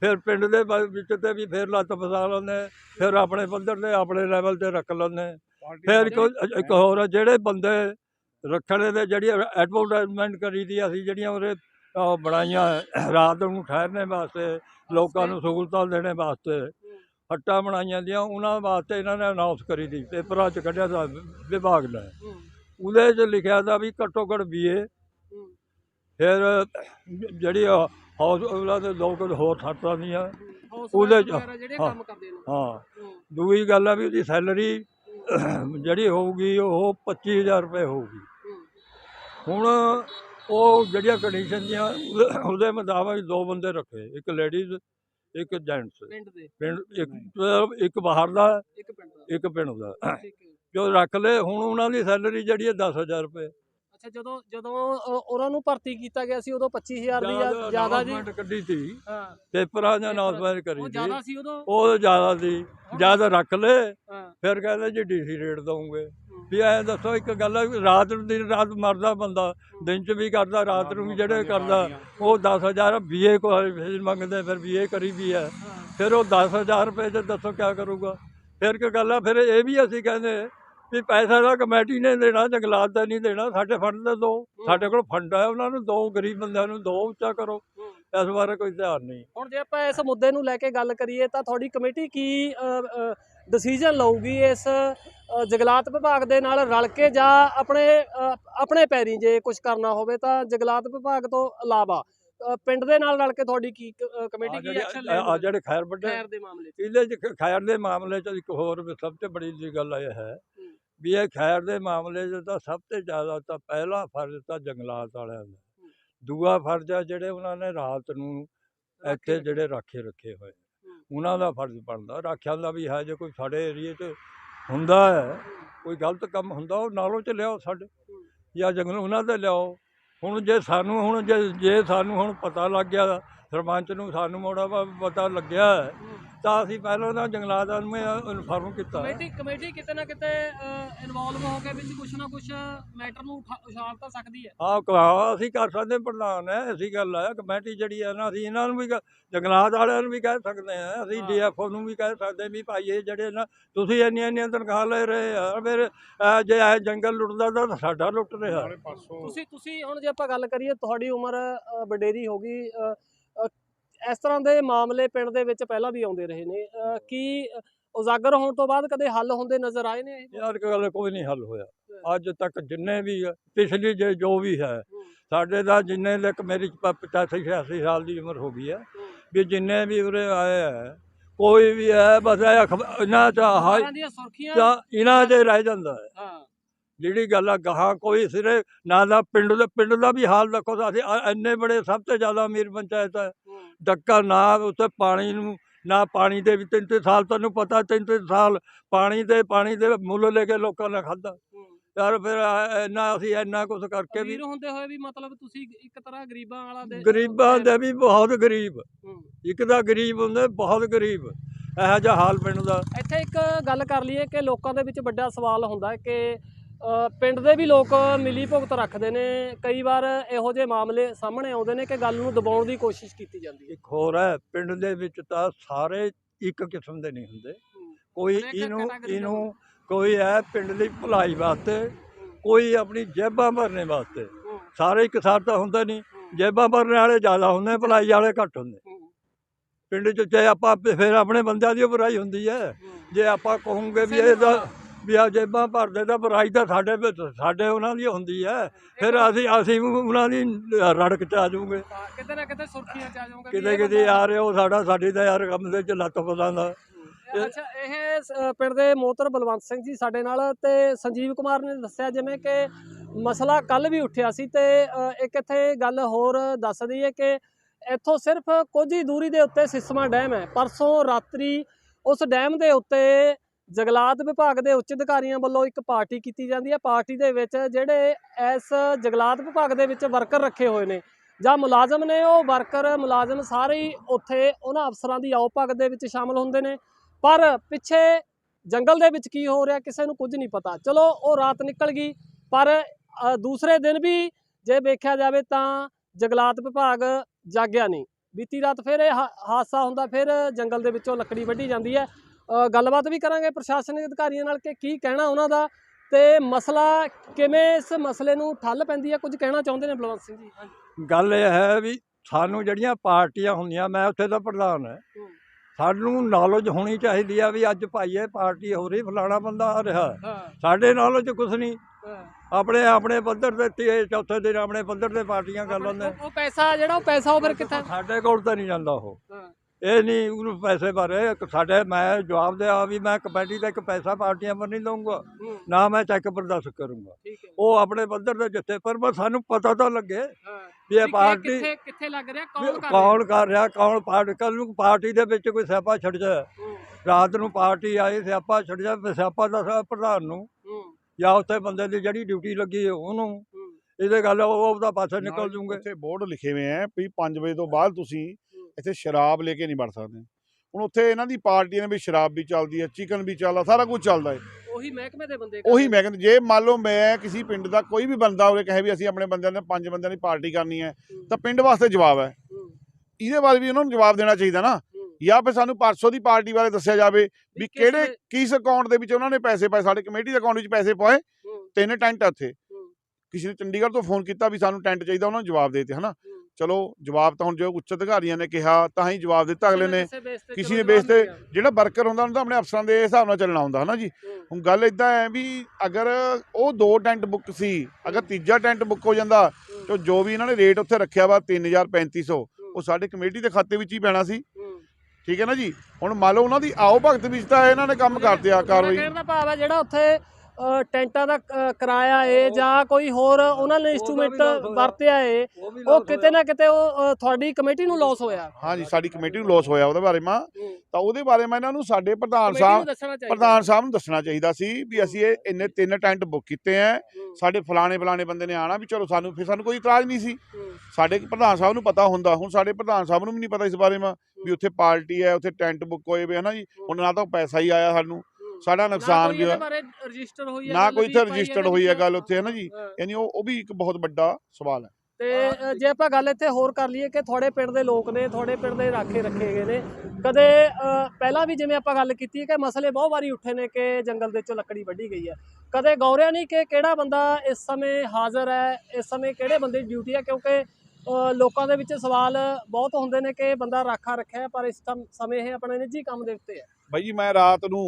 ਫਿਰ ਪਿੰਡ ਦੇ ਵਿੱਚ ਤੇ ਵੀ ਫਿਰ ਲੱਤ ਫਸਾ ਲੈਂਦੇ, ਫਿਰ ਆਪਣੇ ਪੱਧਰ ਤੇ ਆਪਣੇ ਲੈਵਲ ਤੇ ਰੱਖ ਲੈਂਦੇ। ਫਿਰ ਇੱਕ ਇੱਕ ਹੋਰ ਆ, ਜਿਹੜੇ ਬੰਦੇ ਰੱਖਣੇ ਦੇ ਜਿਹੜੀ ਐਡਵਰਟਾਈਜ਼ਮੈਂਟ ਕਰੀ ਦੀ ਅਸੀਂ ਜਿਹੜੀਆਂ ਉਹਦੇ ਅਹ, ਬਣਾਈਆਂ ਰਾਤ ਨੂੰ ਠਹਿਰਨੇ ਵਾਸਤੇ ਲੋਕਾਂ ਨੂੰ ਸਹੂਲਤਾਂ ਦੇਣੇ ਵਾਸਤੇ ਹੱਟਾਂ ਬਣਾਈਆਂ ਦੀਆਂ ਉਹਨਾਂ ਵਾਸਤੇ ਇਹਨਾਂ ਨੇ ਅਨਾਉਂਸ ਕਰੀ ਦੀ ਪੇਪਰਾਂ 'ਚ ਕੱਢਿਆ ਦਾ ਵਿਭਾਗ ਨੇ ਉਹਦੇ 'ਚ ਲਿਖਿਆ ਦਾ ਵੀ ਘੱਟੋ ਘੱਟ ਬੀਏ। ਫਿਰ ਜਿਹੜੀ ਹਾਊਸ ਉਹਨਾਂ ਦੇ ਲੋਕ ਹੋਰ ਸੱਟਾਂ ਦੀਆਂ। ਉਹਦੇ 'ਚ- ਜਿਹੜੇ ਹਾਂ। ਕੰਮ ਕਰਦੇ ਨੇ। ਹਾਂ। ਹੂੰ, ਦੂਜੀ ਗੱਲ ਆ ਵੀ ਉਹਦੀ ਸੈਲਰੀ ਜਿਹੜੀ ਹੋਊਗੀ ਉਹ 25000 ਰੁਪਏ ਹੋਊਗੀ। ਹੁਣ ਉਹ ਜਿਹੜੀਆਂ ਕੰਡੀਸ਼ਨ ਦੀਆਂ ਉਹਦੇ- ਉਹਦੇ ਮੁਤਾਬਕ ਦੋ ਬੰਦੇ ਰੱਖੇ ਇੱਕ ਲੇਡੀਜ਼ ਇੱਕ ਜੈਂਟਸ ਪਿੰਡ ਦੇ। ਪਿੰਡ ਇੱਕ ਇੱਕ ਬਾਹਰ ਦਾ ਇੱਕ ਪਿੰਡ ਦਾ। ਇੱਕ ਪਿੰਡ ਦਾ। ਠੀਕ ਹੈ। ਜੋ ਰੱਖ ਲਏ ਹੁਣ ਉਹਨਾਂ ਦੀ ਸੈਲਰੀ ਜਿਹੜੀ ਹੈ 10000 ਰੁਪਏ। ਅੱਛਾ ਜਦੋਂ ਜਦੋਂ ਉਹਨਾਂ ਨੂੰ ਭਰਤੀ ਕੀਤਾ ਗਿਆ ਸੀ ਉਦੋਂ 25000 ਦੀ ਜ਼ਿਆਦਾ ਜੀ announcement ਕੱਢੀ ਸੀ। ਹਾਂ। ਪੇਪਰਾਂ 'ਚ ਅਨਾਉਂਸਮੈਂਟ ਕਰੀ ਉਹ ਸੀ। ਜ਼ਿਆਦਾ ਸੀ ਉਦੋਂ? ਉਹ ਜ਼ਿਆਦਾ ਸੀ। ਜ਼ਿਆਦਾ ਰੱਖ ਲਏ ਹਾਂ। ਫਿਰ ਕਹਿੰਦੇ ਜੀ ਡੀਸੀ ਰੇਟ ਦਵਾਂਗੇ ਵੀ ਐ ਦੱਸੋ ਇੱਕ ਗੱਲ ਹੈ ਵੀ ਰਾਤ ਨੂੰ ਦਿਨ ਰਾਤ ਮਰਦਾ ਬੰਦਾ ਦਿਨ ਚ ਵੀ ਕਰਦਾ ਰਾਤ ਨੂੰ ਵੀ ਜਿਹੜੇ ਕਰਦਾ ਉਹ 10000 ਬੀਏ ਕੁਆਲੀਫਿਕੇਸ਼ਨ ਮੰਗਦੇ ਫਿਰ ਬੀਏ ਕਰੀ ਵੀ ਹੈ ਹਾਂ। ਫਿਰ ਉਹ 10000 ਰੁਪਏ ਚ ਦੱਸੋ ਕੀ ਕਰੂਗਾ। ਫਿਰ ਕੀ ਗੱਲ ਆ ਫਿਰ ਇਹ ਵੀ ਅਸੀਂ ਕਹਿੰਦੇ ਵੀ ਪੈਸਾ ਤਾਂ ਕਮੇਟੀ ਨੇ ਦੇਣਾ ਜੰਗਲਾਤ ਦਾ ਨਹੀਂ ਦੇਣਾ ਸਾਡੇ ਫੰਡ ਤੇ ਦੋ। ਸਾਡੇ ਕੋਲ ਫੰਡ ਹੈ ਉਹਨਾਂ ਨੂੰ ਦੋ ਗਰੀਬ ਬੰਦਿਆਂ ਨੂੰ ਦੋ ਉੱਚਾ ਕਰੋ। ਇਸ ਬਾਰੇ ਕੋਈ ਧਿਆਨ ਨਹੀਂ। ਹੁਣ ਜੇ ਆਪਾਂ ਇਸ ਮੁੱਦੇ ਨੂੰ ਲੈ ਕੇ ਗੱਲ ਕਰੀਏ ਤਾਂ ਤੁਹਾਡੀ ਕਮੇਟੀ ਕੀ ਡਿਸੀਜਨ ਲਊਗੀ ਇਸ ਜੰਗਲਾਤ ਵਿਭਾਗ ਦੇ ਨਾਲ ਰਲ ਕੇ ਜਾਂ ਆਪਣੇ ਆਪਣੇ ਪੈਰੀ ਜੇ ਕੁਝ ਕਰਨਾ ਹੋਵੇ ਤਾਂ ਜੰਗਲਾਤ ਵਿਭਾਗ ਤੋਂ ਇਲਾਵਾ ਪਿੰਡ ਦੇ ਨਾਲ ਰਲ ਕੇ ਤੁਹਾਡੀ ਕੀ ਕਮੇਟੀ ਕੀ ਐਕਸ਼ਨ ਆ ਜਿਹੜੇ ਖੈਰ ਵੱਡੇ ਖੈਰ ਦੇ ਮਾਮਲੇ 'ਚ। ਇਹਦੇ ਚ ਖੈਰ ਦੇ ਮਾਮਲੇ ਚ ਇੱਕ ਹੋਰ ਸਭ ਤੋਂ ਬੜੀ ਗੱਲ ਇਹ ਹੈ ਵੀ ਇਹ ਖੈਰ ਦੇ ਮਾਮਲੇ 'ਚ ਤਾਂ ਸਭ ਤੋਂ ਜ਼ਿਆਦਾ ਤਾਂ ਪਹਿਲਾ ਫਰਜ਼ ਤਾਂ ਜੰਗਲਾਤ ਵਾਲਿਆਂ ਦਾ। ਦੂਆ ਫਰਜ਼ ਆ ਜਿਹੜੇ ਉਹਨਾਂ ਨੇ ਰਾਤ ਨੂੰ ਇੱਥੇ ਜਿਹੜੇ ਰਾਖੇ ਰੱਖੇ ਹੋਏ ਉਹਨਾਂ ਦਾ ਫਰਜ਼ ਬਣਦਾ। ਰਾਖਿਆਂ ਦਾ ਵੀ ਹੈ ਜੇ ਕੋਈ ਸਾਡੇ ਏਰੀਏ 'ਚ ਹੁੰਦਾ ਹੈ ਕੋਈ ਗਲਤ ਕੰਮ ਹੁੰਦਾ ਉਹ ਨਾਲੋਂ ਚ ਲਿਆਓ ਸਾਡੇ ਜਾਂ ਜੰਗਲ ਉਹਨਾਂ ਦੇ ਲਿਆਓ। ਹੁਣ ਜੇ ਸਾਨੂੰ ਹੁਣ ਜੇ ਜੇ ਸਾਨੂੰ ਹੁਣ ਪਤਾ ਲੱਗ ਗਿਆ ਸਰਪੰਚ ਨੂੰ ਸਾਨੂੰ ਮੋੜਾ ਪਤਾ ਲੱਗਿਆ ਤਾਂ ਅਸੀਂ ਪਹਿਲਾਂ ਤਾਂ ਜੰਗਲਾਤ ਨੂੰ ਇਨਫਾਰਮ ਕੀਤਾ। ਕਮੇਟੀ ਕਮੇਟੀ ਕਿਤੇ ਨਾ ਕਿਤੇ ਇਨਵੋਲਵ ਹੋ ਕੇ ਵਿੱਚ ਕੁਝ ਨਾ ਕੁਝ ਮੈਟਰ ਨੂੰ ਉਛਾਲ ਤਾਂ ਸਕਦੀ ਹੈ ਆਹ ਕਹਾ ਅਸੀਂ ਕਰ ਸਕਦੇ ਹਾਂ, ਪ੍ਰਧਾਨ ਹੈ ਐਸੀ ਗੱਲ ਹੈ ਕਮੇਟੀ ਜਿਹੜੀ ਹੈ ਨਾ ਅਸੀਂ ਇਹਨਾਂ ਨੂੰ ਵੀ ਜੰਗਲਾਤ ਵਾਲਿਆਂ ਨੂੰ ਵੀ ਕਹਿ ਸਕਦੇ ਹਾਂ ਅਸੀਂ। ਡੀਐਫਓ ਨੂੰ ਵੀ ਕਹਿ ਸਕਦੇ ਹਾਂ ਵੀ ਭਾਈ ਇਹ ਜਿਹੜੇ ਨਾ ਤੁਸੀਂ ਇੰਨੀਆਂ ਇੰਨੀਆਂ ਤਨਖਾਹ ਲੈ ਰਹੇ ਆ ਫਿਰ ਜੇ ਇਹ ਜੰਗਲ ਲੁੱਟਦਾ ਤਾਂ ਸਾਡਾ ਲੁੱਟ ਰਿਹਾ ਤੁਸੀਂ ਤੁਸੀਂ ਹੁਣ ਜੇ ਆਪਾਂ ਗੱਲ ਕਰੀਏ ਤੁਹਾਡੀ ਉਮਰ ਵਡੇਰੀ ਹੋ ਗਈ ਇਸ ਤਰ੍ਹਾਂ ਦੇ ਮਾਮਲੇ ਪਿੰਡ ਦੇ ਵਿੱਚ ਪਹਿਲਾਂ ਵੀ ਆਉਂਦੇ ਰਹੇ ਨੇ। ਅ, ਕੀ ਅ, ਉਜਾਗਰ ਹੋਣ ਤੋਂ ਬਾਅਦ ਕਦੇ ਹੱਲ ਹੁੰਦੇ ਨਜ਼ਰ ਆਏ ਨੇ ਇਹ? ਯਾਰ ਕੋਈ ਗੱਲ ਕੋਈ ਨਹੀਂ ਹੱਲ ਹੋਇਆ। ਅੱਜ ਤੱਕ ਜਿੰਨੇ ਵੀ ਆ, ਪਿਛਲੀ ਜੇ ਜੋ ਵੀ ਹੈ ਸਾਡੇ ਦਾ ਜਿੰਨੇ ਤੱਕ ਮੇਰੀ 85 86 ਸਾਲ ਦੀ ਉਮਰ ਹੋ ਗਈ ਹੈ। ਵੀ ਜਿੰਨੇ ਵੀ ਉਰੇ ਆਏ ਹੈ ਕੋਈ ਵੀ ਹੈ ਬਸ ਇਹ ਅਖਬ- ਇਹਨਾਂ ਚ ਦੀਆਂ ਸੁਰਖੀਆਂ ਜਾਂ ਇਹਨਾਂ 'ਚ ਰਹਿ ਜਾਂਦਾ ਹੈ। ਹਾਂ। ਜਿਹੜੀ ਗੱਲ ਆ ਗਾਹਾਂ ਕੋਈ ਸਿਰੇ ਨਾ ਦਾ ਪਿੰਡ ਦੇ ਪਿੰਡ ਦਾ ਵੀ ਹਾਲ ਦੇਖੋ ਤਾਂ ਅਸੀਂ ਅ- ਇੰਨੇ ਬੜੇ ਸਭ ਤੋਂ ਜ਼ਿਆਦਾ ਅਮੀਰ ਪੰਚਾਇਤ ਹੈ। ਡੱਕਾ ਨਾ ਉੱਥੇ ਪਾਣੀ ਨੂੰ ਨਾ ਪਾਣੀ ਦੇ ਵੀ ਤਿੰਨ ਤਿੰਨ ਸਾਲ ਤੁਹਾਨੂੰ ਪਤਾ ਤਿੰਨ ਤਿੰਨ ਸਾਲ ਪਾਣੀ ਦੇ ਪਾਣੀ ਦੇ ਮੁੱਲ ਲੈ ਕੇ ਲੋਕਾਂ ਨੇ ਖਾਧਾ। ਯਾਰ ਫਿਰ ਇੰਨਾ ਅਸੀਂ ਇੰਨਾ ਕੁਝ ਕਰਕੇ ਵੀ ਹੁੰਦੇ ਹੋਏ ਵੀ ਮਤਲਬ ਤੁਸੀਂ ਇੱਕ ਤਰ੍ਹਾਂ ਗਰੀਬਾਂ ਵਾਲਾ ਦੇ ਗਰੀਬਾਂ ਦੇ ਵੀ ਬਹੁਤ ਗਰੀਬ। ਇੱਕ ਤਾਂ ਗਰੀਬ ਹੁੰਦੇ ਬਹੁਤ ਗਰੀਬ। ਇਹੋ ਜਿਹਾ ਹਾਲ ਪਿੰਡ ਦਾ। ਇੱਥੇ ਇੱਕ ਗੱਲ ਕਰ ਲਈਏ ਕਿ ਲੋਕਾਂ ਦੇ ਵਿੱਚ ਵੱਡਾ ਸਵਾਲ ਹੁੰਦਾ ਕਿ ਪਿੰਡ ਦੇ ਵੀ ਲੋਕ ਮਿਲੀ ਭੁਗਤ ਰੱਖਦੇ ਨੇ। ਕਈ ਵਾਰ ਇਹੋ ਜਿਹੇ ਮਾਮਲੇ ਸਾਹਮਣੇ ਆਉਂਦੇ ਨੇ ਕਿ ਗੱਲ ਨੂੰ ਦਬਾਉਣ ਦੀ ਕੋਸ਼ਿਸ਼ ਕੀਤੀ ਜਾਂਦੀ ਹੈ। ਇੱਕ ਹੋਰ ਹੈ ਪਿੰਡ ਦੇ ਵਿੱਚ ਤਾਂ ਸਾਰੇ ਇੱਕ ਕਿਸਮ ਦੇ ਨਹੀਂ ਹੁੰਦੇ। ਕੋਈ ਇਹਨੂੰ ਇਹਨੂੰ ਕੋਈ ਹੈ ਪਿੰਡ ਦੀ ਭਲਾਈ ਵਾਸਤੇ ਕੋਈ ਆਪਣੀ ਜੇਬਾਂ ਭਰਨੇ ਵਾਸਤੇ। ਸਾਰੇ ਇੱਕ ਸਾਰ ਤਾਂ ਹੁੰਦਾ ਨਹੀਂ। ਜੇਬਾਂ ਭਰਨ ਵਾਲੇ ਜ਼ਿਆਦਾ ਹੁੰਦੇ ਭਲਾਈ ਵਾਲੇ ਘੱਟ ਹੁੰਦੇ। ਪਿੰਡ 'ਚ ਜੇ ਆਪਾਂ ਫਿਰ ਆਪਣੇ ਬੰਦਿਆਂ ਦੀ ਬੁਰਾਈ ਹੁੰਦੀ ਹੈ। ਜੇ ਆਪਾਂ ਕਹੋਗੇ ਵੀ ਇਹ ਤਾਂ ਵੀ ਆ ਜੇਬਾਂ ਭਰਦੇ ਤਾਂ ਬੁਰਾਈ ਤਾਂ ਸਾਡੇ ਵਿੱਚ ਸਾਡੇ ਉਹਨਾਂ ਦੀ ਹੁੰਦੀ ਹੈ। ਫਿਰ ਅਸੀਂ ਅਸੀਂ ਉਹਨਾਂ ਦੀ ਰੜਕ ਚ ਆ ਜਾਊਗੇ। ਹਾਂ, ਕਿਤੇ ਨਾ ਕਿਤੇ ਸੁਰਖੀਆਂ ਚ ਆ ਜਾਊਗਾ ਕਿਤੇ ਕਿਤੇ ਆ ਰਹੇ ਹੋ ਸਾਡਾ ਸਾਡੀ ਤਾਂ ਯਾਰ ਕੰਮ ਦੇ ਚ ਲੱਤ ਪਸਾਂਦਾ ਅੱਛਾ ਇਹ ਪਿੰਡ ਦੇ ਮੋਹਤਰ ਬਲਵੰਤ ਸਿੰਘ ਜੀ ਸਾਡੇ ਨਾਲ ਤੇ ਸੰਜੀਵ ਕੁਮਾਰ ਨੇ ਦੱਸਿਆ ਜਿਵੇਂ ਕਿ ਮਸਲਾ ਕੱਲ ਵੀ ਉੱਠਿਆ ਸੀ ਤੇ ਇੱਕ ਇੱਥੇ ਗੱਲ ਹੋਰ ਦੱਸ ਦਈਏ ਕਿ ਇੱਥੋਂ ਸਿਰਫ ਕੁਝ ਹੀ ਦੂਰੀ ਦੇ ਉੱਤੇ ਸਿਸਮਾ ਡੈਮ ਹੈ। ਪਰਸੋਂ ਰਾਤਰੀ ਉਸ ਡੈਮ ਦੇ ਉੱਤੇ ਜੰਗਲਾਤ ਵਿਭਾਗ ਦੇ ਉੱਚ ਅਧਿਕਾਰੀਆਂ ਵੱਲੋਂ ਇੱਕ ਪਾਰਟੀ ਕੀਤੀ ਜਾਂਦੀ ਹੈ। ਪਾਰਟੀ ਦੇ ਵਿੱਚ ਜਿਹੜੇ ਇਸ ਜੰਗਲਾਤ ਵਿਭਾਗ ਦੇ ਵਿੱਚ ਵਰਕਰ ਰੱਖੇ ਹੋਏ ਨੇ। ਜਾਂ ਮੁਲਾਜ਼ਮ ਨੇ, ਉਹ ਵਰਕਰ, ਮੁਲਾਜ਼ਮ ਸਾਰੇ ਹੀ ਉੱਥੇ ਉਹਨਾਂ ਅਫਸਰਾਂ ਦੀ ਆਓ ਭਗਤ ਦੇ ਵਿੱਚ ਸ਼ਾਮਲ ਹੁੰਦੇ ਨੇ। ਪਰ ਪਿੱਛੇ ਜੰਗਲ ਦੇ ਵਿੱਚ ਕੀ ਹੋ ਰਿਹਾ, ਕਿਸੇ ਨੂੰ ਕੁਝ ਨਹੀਂ ਪਤਾ। ਚਲੋ, ਉਹ ਰਾਤ ਨਿਕਲ ਗਈ, ਪਰ ਦੂਸਰੇ ਦਿਨ ਵੀ ਜੇ ਵੇਖਿਆ ਜਾਵੇ ਤਾਂ ਜੰਗਲਾਤ ਵਿਭਾਗ ਜਾਗਿਆ ਨਹੀਂ। ਬੀਤੀ ਰਾਤ ਫਿਰ ਇਹ ਹਾ- ਹਾਦਸਾ ਹੁੰਦਾ, ਫਿਰ ਜੰਗਲ ਦੇ ਵਿੱਚੋਂ ਲੱਕੜੀ ਵੱਢੀ ਜਾਂਦੀ ਹੈ। ਗੱਲਬਾਤ ਵੀ ਕਰਾਂਗੇ ਪ੍ਰਸ਼ਾਸਨਿਕ ਅਧਿਕਾਰੀਆਂ ਨਾਲ ਕਿ ਕੀ ਕਹਿਣਾ ਉਹਨਾਂ ਦਾ ਤੇ ਮਸਲਾ ਕਿਵੇਂ ਇਸ ਮਸਲੇ ਨੂੰ ਠੱਲ ਪੈਂਦੀ ਹੈ ਕੁਝ ਕਹਿਣਾ ਚਾਹੁੰਦੇ ਨੇ ਬਲਵੰਤ ਸਿੰਘ ਜੀ? ਗੱਲ ਇਹ ਹੈ ਵੀ ਸਾਨੂੰ ਜਿਹੜੀਆਂ ਪਾਰਟੀਆਂ ਹੁੰਦੀਆਂ ਮੈਂ ਉੱਥੇ ਦਾ ਪ੍ਰਧਾਨ ਹੈ। ਸਾਨੂੰ ਨੌਲੇਜ ਹੋਣੀ ਚਾਹੀਦੀ ਆ ਵੀ ਅੱਜ ਭਾਈ ਇਹ ਪਾਰਟੀ ਹੋ ਰਹੀ ਫਲਾਣਾ ਬੰਦਾ ਆ ਰਿਹਾ। ਸਾਡੇ ਨੌਲੇਜ ਕੁਝ ਨਹੀਂ। ਆਪਣੇ ਆਪਣੇ ਪੱਧਰ ਤੇ ਤੀਏ ਚੌਥੇ ਦਿਨ ਆਪਣੇ ਪੱਧਰ ਤੇ ਪਾਰਟੀਆਂ ਕਰ ਲੈਂਦੇ। ਉਹ ਪੈਸਾ ਜਿਹੜਾ ਉਹ ਪੈਸਾ ਉਹ ਫਿਰ ਕਿੱਥੇ? ਸਾਡੇ ਕੋਲ ਤਾਂ ਨਹੀਂ ਜਾਂਦਾ ਉਹ। ਇਹ ਨਹੀਂ ਉਹਨੂੰ ਪੈਸੇ ਬਾਰੇ ਸਾਡੇ ਮੈਂ ਜਵਾਬ ਦਿਆ ਵੀ ਮੈਂ ਕਮੇਟੀ ਦਾ ਇੱਕ ਪੈਸਾ ਪਾਰਟੀਆਂ ਪਰ ਨਹੀਂ ਦਊਂਗਾ ਨਾ ਮੈਂ ਚੈੱਕ ਬਰਦਾਸ਼ਤ ਕਰੂੰਗਾ। ਉਹ ਆਪਣੇ ਪੱਧਰ ਤੇ ਜਿੱਥੇ ਪਰ ਬਸ ਸਾਨੂੰ ਪਤਾ ਤਾਂ ਲੱਗੇ ਵੀ ਇਹ ਪਾਰਟੀ ਕਿੱਥੇ ਕਿੱਥੇ ਲੱਗ ਰਿਹਾ ਕੌਣ ਕਰ ਕੌਣ ਕਰ ਰਿਹਾ ਕੌਣ ਪਾਰਟੀ ਕੱਲ ਨੂੰ ਪਾਰਟੀ ਦੇ ਵਿੱਚ ਕੋਈ ਸਿਆਪਾ ਛੱਡ ਜਾ ਰਾਤ ਨੂੰ ਪਾਰਟੀ ਆਈ ਸਿਆਪਾ ਛੱਡ ਜਾ ਸਿਆਪਾ ਦਾ ਪ੍ਰਧਾਨ ਨੂੰ ਜਾਂ ਉੱਥੇ ਬੰਦੇ ਦੀ ਜਿਹੜੀ ਡਿਊਟੀ ਲੱਗੀ ਹੈ ਉਹਨੂੰ। ਇਹਦੇ ਗੱਲ ਉਹ ਉਹਦਾ ਪਾਸੇ ਨਿਕਲ ਜੂਗੇ। ਉੱਥੇ ਬੋਰਡ ਲਿਖੇ ਹੋਏ ਆ ਵੀ 5 ਵਜੇ ਤੋਂ ਬਾਅਦ ਤੁਸੀਂ ਇੱਥੇ ਸ਼ਰਾਬ ਲੈ ਕੇ ਨਹੀਂ ਵੜ ਸਕਦੇ। ਹੁਣ ਉੱਥੇ ਇਹਨਾਂ ਦੀ ਪਾਰਟੀ ਨੇ ਵੀ ਸ਼ਰਾਬ ਵੀ ਚੱਲਦੀ ਹੈ ਚਿਕਨ ਵੀ ਚੱਲਦਾ ਸਾਰਾ ਕੁਝ ਚੱਲਦਾ ਹੈ। ਉਹੀ ਮਹਿਕਮੇ ਦੇ ਬੰਦੇ ਉਹੀ ਮੈਂ ਕਹਿੰਦਾ ਜੇ ਮੰਨ ਲਓ ਮੈਂ ਕਿਸੇ ਪਿੰਡ ਦਾ ਕੋਈ ਵੀ ਬੰਦਾ ਹੋਵੇ ਕਹੇ ਵੀ ਅਸੀਂ ਆਪਣੇ ਬੰਦਿਆਂ ਨੇ ਪੰਜ ਬੰਦਿਆਂ ਦੀ ਪਾਰਟੀ ਕਰਨੀ ਹੈ ਤਾਂ ਪਿੰਡ ਵਾਸਤੇ ਜਵਾਬ ਹੈ। ਇਹਦੇ ਬਾਰੇ ਵੀ ਉਹਨਾਂ ਨੂੰ ਜਵਾਬ ਦੇਣਾ ਚਾਹੀਦਾ ਨਾ। ਜਾਂ ਫਿਰ ਸਾਨੂੰ ਪਰਸੋਂ ਦੀ ਪਾਰਟੀ ਬਾਰੇ ਦੱਸਿਆ ਜਾਵੇ ਵੀ ਕਿਹੜੇ ਕਿਸ ਅਕਾਊਂਟ ਦੇ ਵਿੱਚ ਉਹਨਾਂ ਨੇ ਪੈਸੇ ਪਾਏ ਸਾਡੇ ਕਮੇਟੀ ਦੇ ਅਕਾਊਂਟ ਵਿੱਚ ਪੈਸੇ ਪਾਏ ਤਿੰਨ ਟੈਂਟ ਉੱਥੇ। ਕਿਸੇ ਨੇ ਚੰਡੀਗੜ੍ਹ ਤੋਂ ਫੋਨ ਕੀਤਾ ਵੀ ਸਾਨੂੰ ਟੈਂਟ ਚਾਹੀਦਾ ਉਹਨਾਂ ਨੂੰ ਜਵਾਬ ਦੇ ਦਿੱਤੇ ਹਨਾ। ਚਲੋ ਜਵਾਬ ਤਾਂ ਹੁਣ ਜੋ ਉੱਚ ਅਧਿਕਾਰੀਆਂ ਨੇ ਕਿਹਾ ਤਾਂ ਹੀ ਜਵਾਬ ਦਿੱਤਾ ਅਗਲੇ ਨੇ ਕਿਸੇ ਦੇ ਬੇਸ ਤੇ ਜਿਹੜਾ ਵਰਕਰ ਹੁੰਦਾ ਉਹਨੂੰ ਤਾਂ ਆਪਣੇ ਅਫਸਰਾਂ ਦੇ ਹਿਸਾਬ ਨਾਲ ਚੱਲਣਾ ਹੁੰਦਾ ਹਨਾ ਜੀ? ਹੁਣ ਗੱਲ ਇਦਾਂ ਹੈ ਵੀ ਅਗਰ ਉਹ ਦੋ ਟੈਂਟ ਬੁੱਕ ਸੀ ਅਗਰ ਤੀਜਾ ਟੈਂਟ ਬੁੱਕ ਹੋ ਜਾਂਦਾ ਤੇ ਜੋ ਵੀ ਇਹਨਾਂ ਨੇ ਰੇਟ ਉੱਥੇ ਰੱਖਿਆ ਵਾ 3000 3500 ਉਹ ਸਾਡੇ ਕਮੇਟੀ ਦੇ ਖਾਤੇ ਵਿੱਚ ਹੀ ਪੈਣਾ ਸੀ। ਠੀਕ ਹੈ ਨਾ ਜੀ? ਹੁਣ ਮੰਨ ਲਓ ਉਹਨਾਂ ਦੀ ਆਓ ਭਗਤ ਵਿੱਚ ਤਾਂ ਇਹਨਾਂ ਨੇ ਕੰਮ ਕਰਤੇ ਆ ਕਾਰਵਾਈ। ਕਹਿਣ ਦਾ ਭਾਵ ਹੈ ਜਿਹੜਾ ਉੱਥੇ ਟੈਂਟਾਂ ਦਾ ਕਿਰਾਇਆ ਏ ਜਾਂ ਕੋਈ ਹੋਰ ਉਹਨਾਂ ਨੇ ਹੋਇਆ। ਵਰਤਿਆ ਏ ਉਹ ਕਿਤੇ ਨਾ ਕਿਤੇ ਉਹ ਤੁਹਾਡੀ ਕਮੇਟੀ ਨੂੰ ਲਾਸ ਹੋਇਆ। ਹਾਂਜੀ ਸਾਡੀ ਕਮੇਟੀ ਨੂੰ ਲੋਸ ਹੋਇਆ ਉਹਦੇ ਬਾਰੇ ਮੈਂ। ਤਾਂ ਉਹਦੇ ਬਾਰੇ ਮੈਂ ਇਹਨਾਂ ਨੂੰ ਸਾਡੇ ਪ੍ਰਧਾਨ ਸਾਹਿਬ ਪ੍ਰਧਾਨ ਸਾਹਿਬ ਨੂੰ ਦੱਸਣਾ ਚਾਹੀਦਾ ਸੀ ਵੀ ਅਸੀਂ ਇਹ ਇੰਨੇ ਤਿੰਨ ਟੈਂਟ ਬੁੱਕ ਕੀਤੇ ਆ ਹੂੰ, ਸਾਡੇ ਫਲਾਣੇ ਫਲਾਣੇ ਬੰਦੇ ਨੇ ਆਣਾ ਵੀ ਚਲੋ ਸਾਨੂੰ ਫਿਰ ਸਾਨੂੰ ਕੋਈ ਇਤਰਾਜ਼ ਨਹੀਂ ਸੀ। ਸਾਡੇ ਪ੍ਰਧਾਨ ਸਾਹਿਬ ਨੂੰ ਪਤਾ ਹੁੰਦਾ। ਹੁਣ ਸਾਡੇ ਪ੍ਰਧਾਨ ਸਾਹਿਬ ਨੂੰ ਵੀ ਨਹੀਂ ਪਤਾ ਇਸ ਬਾਰੇ ਮੈਂ ਵੀ ਉੱਥੇ ਪਾਰਟੀ ਹੈ ਉੱਥੇ ਟੈਂਟ ਬੁੱਕ ਹੋਏ ਵੇ ਹਨਾ ਜੀ? ਹੁਣ ਨਾ ਤਾਂ ਪੈਸਾ ਹੀ ਆਇਆ ਸਾਨੂੰ। ਸਾਡਾ ਨੁਕਸਾਨ ਵੀ ਹੋਇਆ ਬਾਰੇ ਰਜਿਸਟਰ ਹੋਈ ਹੈ ਨਾ ਕੋਈ ਇੱਥੇ ਰਜਿਸਟਰਡ ਹੋਈ ਹੈ ਗੱਲ ਉੱਥੇ ਹੈ ਨਾ ਜੀ। ਯਾਨੀ ਉਹ ਉਹ ਵੀ ਇੱਕ ਬਹੁਤ ਵੱਡਾ ਸਵਾਲ ਹੈ। ਤੇ ਜੇ ਆਪਾਂ ਗੱਲ ਇੱਥੇ ਹੋਰ ਕਰ ਲਈਏ ਕਿ ਤੁਹਾਡੇ ਪਿੰਡ ਦੇ ਲੋਕ ਨੇ ਤੁਹਾਡੇ ਪਿੰਡ ਦੇ ਰਾਖੇ ਰੱਖੇ ਗਏ ਨੇ ਕਦੇ ਪਹਿਲਾਂ ਵੀ ਜਿਵੇਂ ਆਪਾਂ ਗੱਲ ਕੀਤੀ ਹੈ ਕਿ ਮਸਲੇ ਬਹੁਤ ਵਾਰੀ ਉੱਠੇ ਨੇ ਕਿ ਜੰਗਲ ਦੇ ਵਿੱਚੋਂ ਲੱਕੜੀ ਵੱਢੀ ਗਈ ਹੈ। ਕਦੇ ਗੌਰਿਆ ਨਹੀਂ ਕਿ ਕਿਹੜਾ ਬੰਦਾ ਇਸ ਸਮੇਂ ਹਾਜ਼ਰ ਹੈ ਇਸ ਸਮੇਂ ਕਿਹੜੇ ਬੰਦੇ ਦੀ ਡਿਊਟੀ ਹੈ? ਕਿਉਂਕਿ ਲੋਕਾਂ ਦੇ ਵਿੱਚ ਸਵਾਲ ਬਹੁਤ ਹੁੰਦੇ ਨੇ ਕਿ ਬੰਦਾ ਰਾਖਾ ਰੱਖਿਆ ਪਰ ਇਸ ਸਮੇਂ ਇਹ ਆਪਣੇ ਨਿੱਜੀ ਕੰਮ ਦੇ ਉੱਤੇ ਹੈ। ਬਾਈ ਜੀ ਮੈਂ ਰਾਤ ਨੂੰ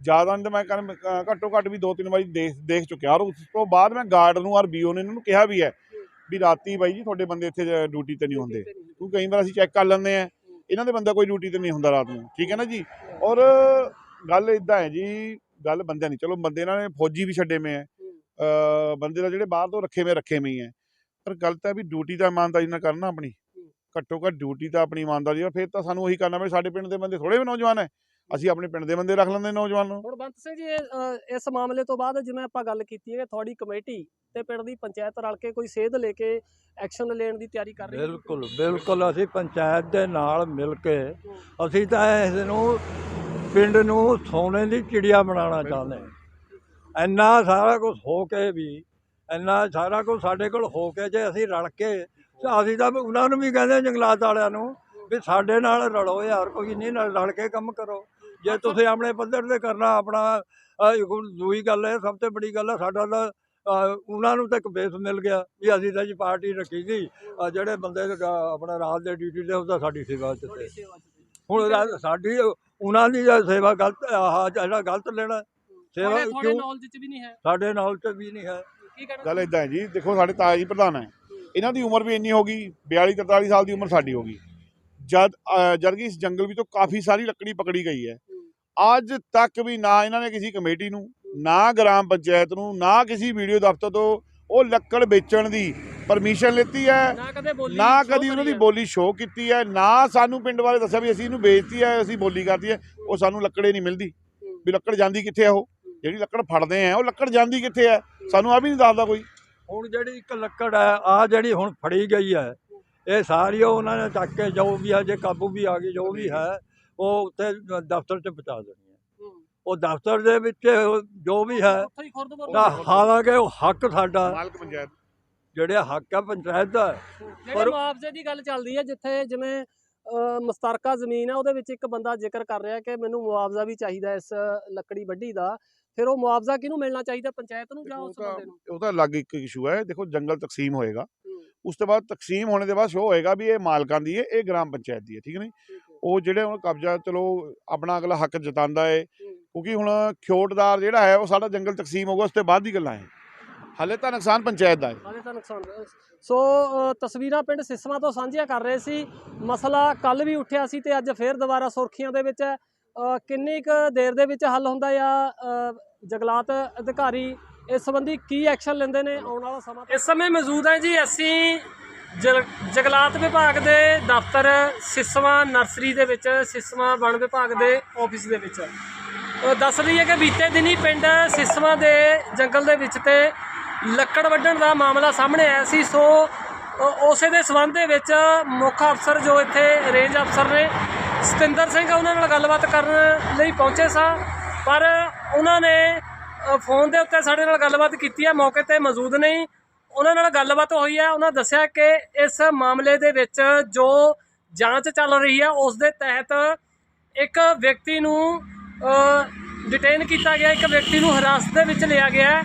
ਜ਼ਿਆਦਾ ਨਹੀਂ ਤਾਂ ਮੈਂ ਕਹਿੰਦਾ ਘੱਟੋ ਘੱਟ ਵੀ ਦੋ ਤਿੰਨ ਵਾਰੀ ਦੇਖ ਦੇਖ ਚੁੱਕਿਆ। ਔਰ ਉਸ ਤੋਂ ਬਾਅਦ ਮੈਂ ਗਾਰਡ ਨੂੰ ਔਰ ਬੀਓ ਨੇ ਇਹਨਾਂ ਨੂੰ ਕਿਹਾ ਵੀ ਹੈ ਵੀ ਰਾਤੀ ਬਾਈ ਜੀ ਤੁਹਾਡੇ ਬੰਦੇ ਇੱਥੇ ਡਿਊਟੀ ਤੇ ਨਹੀਂ ਹੁੰਦੇ। ਕਿਉਂਕਿ ਕਈ ਵਾਰ ਅਸੀਂ ਚੈੱਕ ਕਰ ਲੈਂਦੇ ਆ ਇਹਨਾਂ ਦੇ ਬੰਦਾ ਕੋਈ ਡਿਊਟੀ ਤੇ ਨਹੀਂ ਹੁੰਦਾ ਰਾਤ ਨੂੰ। ਠੀਕ ਹੈ ਨਾ ਜੀ? ਔਰ ਗੱਲ ਇਦਾਂ ਹੈ ਜੀ ਗੱਲ ਬੰਦਿਆਂ ਨਹੀਂ ਚਲੋ ਬੰਦੇ ਇਹਨਾਂ ਨੇ ਫੌਜੀ ਵੀ ਛੱਡੇ ਮੇ ਅ, ਬੰਦੇ ਦਾ ਜਿਹੜੇ ਬਾਹਰ ਤੋਂ ਰੱਖੇ ਮੇ ਰੱਖੇ ਮੇ ਹੀ। ਪਰ ਗੱਲ ਤਾਂ ਵੀ ਡਿਊਟੀ ਤਾਂ ਇਮਾਨਦਾਰੀ ਨਾਲ ਕਰਨਾ ਆਪਣੀ। ਘੱਟੋ ਘੱਟ ਡਿਊਟੀ ਤਾਂ ਆਪਣੀ ਇਮਾਨਦਾਰੀ ਨਾਲ। ਫਿਰ ਤਾਂ ਸਾਨੂੰ ਉਹੀ ਕਰਨਾ ਵੀ ਸਾਡੇ ਪਿੰਡ ਦੇ ਬੰਦੇ ਥੋੜੇ ਵੀ ਨੌਜਵਾਨ ਹੈ। ਅਸੀਂ ਆਪਣੇ ਪਿੰਡ ਦੇ ਬੰਦੇ ਰੱਖ ਲੈਂਦੇ ਨੌਜਵਾਨ ਨੂੰ। ਹੁਣ ਬੰਤ ਸਿੰਘ ਜੀ ਇਹ, ਇਸ ਮਾਮਲੇ ਤੋਂ ਬਾਅਦ ਜਿਵੇਂ ਆਪਾਂ ਗੱਲ ਕੀਤੀ ਹੈ ਕਿ ਤੁਹਾਡੀ ਕਮੇਟੀ ਤੇ ਪਿੰਡ ਦੀ ਪੰਚਾਇਤ ਰਲ ਕੇ ਕੋਈ ਸੇਧ ਲੈ ਕੇ ਐਕਸ਼ਨ ਲੈਣ ਦੀ ਤਿਆਰੀ ਕਰ ਰਹੀ ਹੈ। ਬਿਲਕੁਲ ਬਿਲਕੁਲ ਅਸੀਂ ਪੰਚਾਇਤ ਦੇ ਨਾਲ ਮਿਲ ਕੇ ਅਸੀਂ ਤਾਂ ਇਸ ਨੂੰ ਪਿੰਡ ਨੂੰ ਸੋਨੇ ਦੀ ਚਿੜੀਆ ਬਣਾਉਣਾ ਚਾਹੁੰਦੇ ਹਾਂ। ਇੰਨਾ ਸਾਰਾ ਕੁਝ ਹੋ ਕੇ ਵੀ ਇੰਨਾ ਸਾਰਾ ਕੁਝ ਸਾਡੇ ਕੋਲ ਹੋ ਕੇ ਜੇ ਅਸੀਂ ਰਲ ਕੇ ਤਾਂ ਅਸੀਂ ਤਾਂ ਉਹਨਾਂ ਨੂੰ ਵੀ ਕਹਿੰਦੇ ਜੰਗਲਾਤ ਵਾਲਿਆਂ ਨੂੰ ਵੀ ਸਾਡੇ ਨਾਲ ਰਲੋ ਯਾਰ ਕੋਈ ਨਹੀਂ ਨਾਲ ਰਲ ਕੇ ਕੰਮ ਕਰੋ। ਜੇ ਤੁਸੀਂ ਆਪਣੇ ਪੱਧਰ ਤੇ ਕਰਨਾ ਆਪਣਾ ਦੂਈ ਗੱਲ ਹੈ ਸਭ ਤੋਂ ਬੜੀ ਗੱਲ ਹੈ ਸਾਡਾ ਤਾਂ ਉਹਨਾਂ ਨੂੰ ਤਾਂ ਇੱਕ ਬੇਸ ਮਿਲ ਗਿਆ ਵੀ ਅਸੀਂ ਤਾਂ ਜੀ ਪਾਰਟੀ ਰੱਖੀ ਸੀ। ਜਿਹੜੇ ਬੰਦੇ ਆਪਣਾ ਰਾਤ ਦੇ ਡਿਊਟੀ ਤੇ ਉਹਦਾ ਸਾਡੀ ਸੇਵਾ ਚ ਤੇ। 'ਚ। ਹੁਣ ਸਾਡੀ ਉਹਨਾਂ ਦੀ ਜੇ ਸੇਵਾ ਗਲਤ ਆਹ ਜਿਹੜਾ ਗਲਤ ਲੈਣਾ ਸੇਵਾ ਕਿਉਂ? ਨੌਲੇਜ 'ਚ ਵੀ ਨਹੀਂ ਹੈ? ਸਾਡੇ ਨਾਲ ਤੇ ਵੀ ਨਹੀਂ ਹੈ। ਗੱਲ ਇਦਾਂ ਹੈ ਜੀ ਦੇਖੋ ਸਾਡੇ ਤਾਇਆ ਜੀ ਪ੍ਰਧਾਨ ਹੈ। ਇਹਨਾਂ ਦੀ ਉਮਰ ਵੀ ਇੰਨੀ ਹੋ ਗਈ 42 43 ਸਾਲ ਦੀ ਉਮਰ ਸਾਡੀ ਹੋ ਗਈ। ਜਦ ਜਦ ਕਿ ਇਸ ਜੰਗਲ ਵਿੱਚੋਂ ਕਾਫੀ ਸਾਰੀ ਲੱਕੜੀ ਪਕੜੀ ਗਈ ਹੈ। ਅੱਜ ਤੱਕ ਵੀ ਨਾ ਇਹਨਾਂ ਨੇ ਕਿਸੇ ਕਮੇਟੀ ਨੂੰ ਨਾ ਗ੍ਰਾਮ ਪੰਚਾਇਤ ਨੂੰ ਨਾ ਕਿਸੇ ਵੀਡੀਓ ਦਫ਼ਤਰ ਤੋਂ ਉਹ ਲੱਕੜ ਵੇਚਣ ਦੀ ਪਰਮਿਸ਼ਨ ਲਿੱਤੀ ਹੈ। ਨਾ ਕਦੇ ਬੋਲੀ ਨਾ show ਕਦੀ ਉਹਨਾਂ ਦੀ। ਬੋਲੀ ਸ਼ੋਅ ਕੀਤੀ ਹੈ ਨਾ ਸਾਨੂੰ ਪਿੰਡ ਬਾਰੇ ਦੱਸਿਆ ਵੀ ਅਸੀਂ ਇਹਨੂੰ ਵੇਚਤੀ ਹੈ ਅਸੀਂ ਬੋਲੀ ਕਰਤੀ ਹੈ ਉਹ ਸਾਨੂੰ ਲੱਕੜੇ ਨਹੀਂ ਮਿਲਦੀ। ਵੀ ਲੱਕੜ ਜਾਂਦੀ ਕਿੱਥੇ ਆ ਉਹ? ਜਿਹੜੀ ਲੱਕੜ ਫੜਦੇ ਆ ਉਹ ਲੱਕੜ ਜਾਂਦੀ ਕਿੱਥੇ ਹੈ ਸਾਨੂੰ ਆ ਵੀ ਨਹੀਂ ਦੱਸਦਾ ਕੋਈ। ਹੁਣ ਜਿਹੜੀ ਇੱਕ ਲੱਕੜ ਹੈ ਆ ਜਿਹੜੀ ਹੁਣ ਫੜੀ ਗਈ ਹੈ ਇਹ ਸਾਰੀ ਉਹ ਉਹਨਾਂ ਨੇ ਚੱਕ ਕੇ ਜੋ ਵੀ ਹੈ ਜੇ ਕਾਬੂ ਵੀ ਆ ਗਈ ਜੋ ਵੀ ਹੈ ਉਹ ਉੱਥੇ ਦਫ਼ਤਰ 'ਚ ਪਹੁੰਚਾ ਦੇਣੀ ਹੈ। ਉਹ ਦਫ਼ਤਰ ਦੇ ਵਿੱਚ ਜੋ ਵੀ ਹੈ ਤਾਂ ਹਾਲਾਂਕਿ ਉਹ ਹੱਕ ਸਾਡਾ ਮਾਲਕ ਪੰਚਾਇਤ। ਜਿਹੜੇ ਹੱਕ ਹੈ ਪੰਚਾਇਤ ਦਾ ਪਰ- ਮੁਆਵਜ਼ੇ ਦੀ ਗੱਲ ਚੱਲਦੀ ਹੈ ਜਿੱਥੇ ਜਿਵੇਂ ਮੁਸ਼ਤਰਕਾ ਜ਼ਮੀਨ ਹੈ ਉਹਦੇ ਵਿੱਚ ਇੱਕ ਬੰਦਾ ਜ਼ਿਕਰ ਕਰ ਰਿਹਾ ਕਿ ਮੈਨੂੰ ਮੁਆਵਜ਼ਾ ਵੀ ਚਾਹੀਦਾ ਇਸ ਲੱਕੜੀ ਵੱਢੀ ਦਾ। ਫਿਰ ਉਹ ਮੁਆਵਜ਼ਾ ਕਿਹਨੂੰ ਮਿਲਣਾ ਚਾਹੀਦਾ ਪੰਚਾਇਤ ਨੂੰ ਜਾਂ ਉਸ ਬੰਦੇ ਨੂੰ? ਉਹ ਤਾਂ ਅਲੱਗ ਇੱਕ ਇਸ਼ੂ ਹੈ। ਦੇਖੋ ਜੰਗਲ ਤਕਸੀਮ ਹੋਏਗਾ। ਉਸ ਤੋਂ ਬਾਅਦ ਤਕਸੀਮ ਹੋਣੇ ਦੇ ਬਾਅਦ ਸ਼ੋ ਹੋਏਗਾ ਵੀ ਇਹ ਮਾਲਕਾਂ ਦੀ ਹੈ ਇਹ ਗ੍ਰਾਮ ਪੰਚਾਇਤ ਦੀ ਹੈ ਠੀਕ ਹੈ ਨਹੀਂ। ਉਹ ਜਿਹੜੇ ਹੁਣ ਕਬਜ਼ਾ ਚਲੋ ਆਪਣਾ ਅਗਲਾ ਹੱਕ ਜਤਾਉਂਦਾ ਹੈ ਹੂੰ, ਕਿਉਂਕਿ ਹੁਣ ਖਿਓਟਦਾਰ ਜਿਹੜਾ ਹੈ ਉਹ ਸਾਡਾ ਜੰਗਲ ਤਕਸੀਮ ਹੋਊਗਾ ਉਸ ਤੋਂ ਬਾਅਦ ਦੀ ਗੱਲਾਂ ਹੈ ਹਲੇ ਤਾਂ ਨੁਕਸਾਨ ਪੰਚਾਇਤ ਦਾ ਹੈ ਹਾਲੇ ਤਾਂ ਨੁਕਸਾਨ। ਸੋ ਤਸਵੀਰਾਂ ਪਿੰਡ ਸਿਸਮਾ ਤੋਂ ਸਾਂਝੀਆਂ ਕਰ ਰਹੇ ਸੀ। ਮਸਲਾ ਕੱਲ ਵੀ ਉੱਠਿਆ ਸੀ ਤੇ ਅੱਜ ਫੇਰ ਦੁਬਾਰਾ ਸੁਰਖੀਆਂ ਦੇ ਵਿੱਚ ਕਿੰਨੀ ਕੁ ਦੇਰ ਦੇ ਵਿੱਚ ਹੱਲ ਹੁੰਦਾ ਜਾਂ ਜੰਗਲਾਤ ਅਧਿਕਾਰੀ ਇਸ ਸੰਬੰਧੀ ਕੀ ਐਕਸ਼ਨ ਲੈਂਦੇ ਨੇ? ਆਉਣ ਵਾਲਾ ਸਮਾਂ ਇਸ ਸਮੇਂ ਮੌਜੂਦ ਹੈ ਜੀ ਅਸੀਂ ਜੰਗਲਾਤ ਵਿਭਾਗ ਦੇ ਦਫ਼ਤਰ ਸਿਸਮਾ ਨਰਸਰੀ ਦੇ ਵਿੱਚ ਸਿਸਮਾ ਵਣ ਵਿਭਾਗ ਦੇ ਆਫਿਸ ਦੇ ਵਿੱਚ। ਦੱਸ ਰਹੀ ਹੈ ਕਿ ਬੀਤੇ ਦਿਨੀ ਪਿੰਡ ਸਿਸਮਾ ਦੇ ਜੰਗਲ ਦੇ ਵਿੱਚ ਤੇ ਲੱਕੜ ਵੱਢਣ ਦਾ ਮਾਮਲਾ ਸਾਹਮਣੇ ਆਇਆ ਸੀ। ਸੋ ਉਸੇ ਦੇ ਸਬੰਧ ਦੇ ਵਿੱਚ ਮੁੱਖ ਅਫਸਰ ਜੋ ਇੱਥੇ ਰੇਂਜ ਅਫਸਰ ਨੇ, ਸਤਿੰਦਰ ਸਿੰਘ ਉਹਨਾਂ ਨਾਲ ਗੱਲਬਾਤ ਕਰਨ ਲਈ ਪਹੁੰਚੇ ਸਾਂ। ਪਰ ਉਹਨਾਂ ਨੇ ਫੋਨ ਦੇ ਉੱਤੇ ਸਾਡੇ ਨਾਲ ਗੱਲਬਾਤ ਕੀਤੀ ਹੈ, ਮੌਕੇ ਤੇ ਮੌਜੂਦ ਨਹੀਂ। ਉਹਨਾਂ ਨਾਲ ਗੱਲਬਾਤ ਹੋਈ ਹੈ ਉਹਨਾਂ ਦੱਸਿਆ ਕਿ ਇਸ ਮਾਮਲੇ ਦੇ ਵਿੱਚ ਜੋ ਜਾਂਚ ਚੱਲ ਰਹੀ ਹੈ ਉਸ ਦੇ ਤਹਿਤ ਇੱਕ ਵਿਅਕਤੀ ਨੂੰ ਡਿਟੇਨ ਕੀਤਾ ਗਿਆ, ਇੱਕ ਵਿਅਕਤੀ ਨੂੰ ਹਿਰਾਸਤ ਦੇ ਵਿੱਚ ਲਿਆ ਗਿਆ ਹੈ।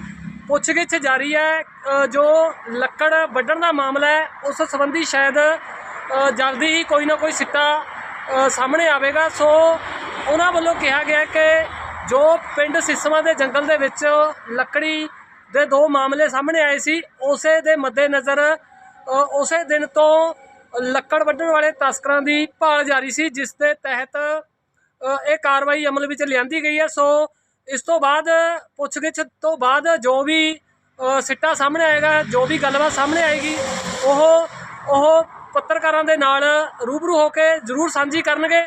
ਪੁੱਛਗਿੱਛ ਜਾਰੀ ਹੈ ਜੋ ਲੱਕੜ ਵੱਢਣ ਦਾ ਮਾਮਲਾ ਹੈ, ਉਸ ਸੰਬੰਧੀ ਸ਼ਾਇਦ ਜਲਦੀ ਹੀ ਕੋਈ ਨਾ ਕੋਈ ਸਿੱਟਾ ਸਾਹਮਣੇ ਆਵੇਗਾ। ਸੋ ਉਹਨਾਂ ਵੱਲੋਂ ਕਿਹਾ ਗਿਆ ਕਿ ਜੋ ਪਿੰਡ ਸਿਸਮਾ ਦੇ ਜੰਗਲ ਦੇ ਵਿੱਚ ਲੱਕੜੀ ਦੇ ਦੋ ਮਾਮਲੇ ਸਾਹਮਣੇ ਆਏ ਸੀ। ਉਸੇ ਦੇ ਮੱਦੇਨਜ਼ਰ ਉਸੇ ਦਿਨ ਤੋਂ ਲੱਕੜ ਵੱਢਣ ਵਾਲੇ ਤਸਕਰਾਂ ਦੀ ਭਾਲ ਜਾਰੀ ਸੀ, ਜਿਸ ਦੇ ਤਹਿਤ ਇਹ ਕਾਰਵਾਈ ਅਮਲ ਵਿੱਚ ਲਿਆਂਦੀ ਗਈ ਹੈ। ਸੋ, ਇਸ ਤੋਂ ਬਾਅਦ, ਪੁੱਛਗਿੱਛ ਤੋਂ ਬਾਅਦ ਜੋ ਵੀ ਸਿੱਟਾ ਸਾਹਮਣੇ ਆਏਗਾ, ਜੋ ਵੀ ਗੱਲਬਾਤ ਸਾਹਮਣੇ ਆਏਗੀ, ਉਹ ਉਹ ਪੱਤਰਕਾਰਾਂ ਦੇ ਨਾਲ ਰੂਬਰੂ ਹੋ ਕੇ ਜ਼ਰੂਰ ਸਾਂਝੀ ਕਰਨਗੇ।